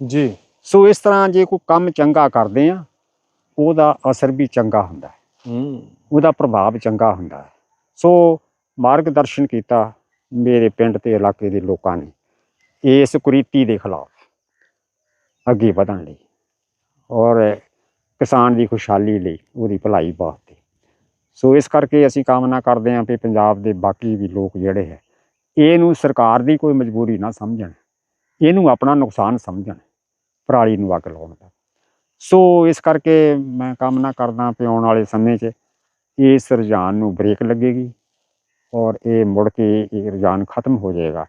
B: ਜੀ।
A: ਸੋ ਇਸ ਤਰ੍ਹਾਂ ਜੇ ਕੋਈ ਕੰਮ ਚੰਗਾ ਕਰਦੇ ਆ ਉਹਦਾ ਅਸਰ ਵੀ ਚੰਗਾ ਹੁੰਦਾ ਹੈ।
B: ਹੂੰ।
A: ਉਹਦਾ ਪ੍ਰਭਾਵ ਚੰਗਾ ਹੁੰਦਾ ਹੈ। ਸੋ ਮਾਰਗਦਰਸ਼ਨ ਕੀਤਾ ਮੇਰੇ ਪਿੰਡ ਤੇ ਇਲਾਕੇ ਦੇ ਲੋਕਾਂ ਨੇ, ਇਸ ਕੁਰੀਤੀ ਦੇ ਖਿਲਾਫ ਅੱਗੇ ਵਧਣ ਲਈ ਔਰ ਕਿਸਾਨ ਦੀ ਖੁਸ਼ਹਾਲੀ ਲਈ ਉਹਦੀ ਭਲਾਈ ਵਾਸਤੇ। ਸੋ ਇਸ ਕਰਕੇ ਅਸੀਂ ਕਾਮਨਾ ਕਰਦੇ ਹਾਂ ਕਿ ਪੰਜਾਬ ਦੇ ਬਾਕੀ ਵੀ ਲੋਕ ਜਿਹੜੇ ਹੈ, ਇਹਨੂੰ ਸਰਕਾਰ ਦੀ ਕੋਈ ਮਜਬੂਰੀ ਨਾ ਸਮਝਣ, ਇਹਨੂੰ ਆਪਣਾ ਨੁਕਸਾਨ ਸਮਝਣ, ਪਰਾਲੀ ਨੂੰ ਅੱਗ ਲਾਉਣ ਦਾ। ਸੋ ਇਸ ਕਰਕੇ ਮੈਂ ਕਾਮਨਾ ਕਰਦਾ ਕਿ ਆਉਣ ਵਾਲੇ ਸਮੇਂ 'ਚ ਇਸ ਰੁਝਾਨ ਨੂੰ ਬ੍ਰੇਕ ਲੱਗੇਗੀ ਔਰ ਇਹ ਮੁੜ ਕੇ ਇਹ ਰੁਝਾਨ ਖਤਮ ਹੋ ਜਾਏਗਾ।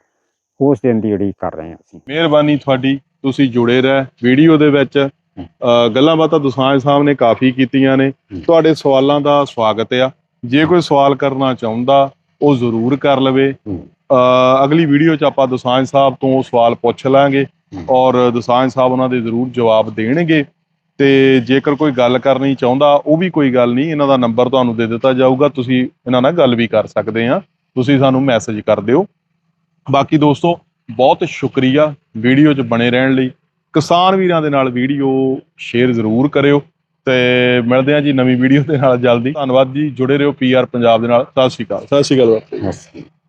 A: ਉਸ ਦਿਨ ਦੀ ਉਡੀਕ ਕਰ ਰਹੇ ਹਾਂ ਅਸੀਂ।
B: ਮਿਹਰਬਾਨੀ ਤੁਹਾਡੀ ਤੁਸੀਂ ਜੁੜੇ ਰਹਿ। ਵੀਡੀਓ ਦੇ ਵਿੱਚ ਗੱਲਾਂ ਬਾਤਾਂ ਦੁਸਾਂਝ ਸਾਹਿਬ ਨੇ ਕਾਫੀ ਕੀਤੀਆਂ ਨੇ। ਤੁਹਾਡੇ ਸਵਾਲਾਂ ਦਾ ਸਵਾਗਤ ਆ। ਜੇ ਕੋਈ ਸਵਾਲ ਕਰਨਾ ਚਾਹੁੰਦਾ ਉਹ ਜ਼ਰੂਰ ਕਰ ਲਵੇ। ਅਗਲੀ ਵੀਡੀਓ 'ਚ ਆਪਾਂ ਦੁਸਾਂਝ ਸਾਹਿਬ ਤੋਂ ਸਵਾਲ ਪੁੱਛ ਲਾਂਗੇ। ਔਰ ਦੁਸਾਂਝ ਸਾਹਿਬ ਉਹਨਾਂ ਦੇ ਜ਼ਰੂਰ ਜਵਾਬ ਦੇਣਗੇ। ਤੇ ਜੇਕਰ ਕੋਈ ਗੱਲ ਕਰਨੀ ਚਾਹੁੰਦਾ, ਉਹ ਵੀ ਕੋਈ ਗੱਲ ਨਹੀਂ, ਇਹਨਾਂ ਦਾ ਨੰਬਰ ਤੁਹਾਨੂੰ ਦੇ ਦਿੱਤਾ ਜਾਊਗਾ, ਤੁਸੀਂ ਇਹਨਾਂ ਨਾਲ ਗੱਲ ਵੀ ਕਰ ਸਕਦੇ ਆ, ਤੁਸੀਂ ਸਾਨੂੰ ਮੈਸੇਜ ਕਰ ਦਿਓ। ਬਾਕੀ ਦੋਸਤੋ, ਬਹੁਤ ਸ਼ੁਕਰੀਆ ਵੀਡੀਓ 'ਚ ਬਣੇ ਰਹਿਣ ਲਈ। ਕਿਸਾਨ ਵੀਰਾਂ ਦੇ ਨਾਲ ਵੀਡੀਓ ਸ਼ੇਅਰ ਜ਼ਰੂਰ ਕਰਿਓ ਤੇ ਮਿਲਦੇ ਆ ਜੀ ਨਵੀਂ ਵੀਡੀਓ ਦੇ ਨਾਲ ਜਲਦੀ। ਧੰਨਵਾਦ ਜੀ, ਜੁੜੇ ਰਹੋ ਪੀਆਰ ਪੰਜਾਬ ਦੇ ਨਾਲ। ਸਤਿ ਸ਼੍ਰੀ ਅਕਾਲ। ਸਤਿ ਸ਼੍ਰੀ ਅਕਾਲ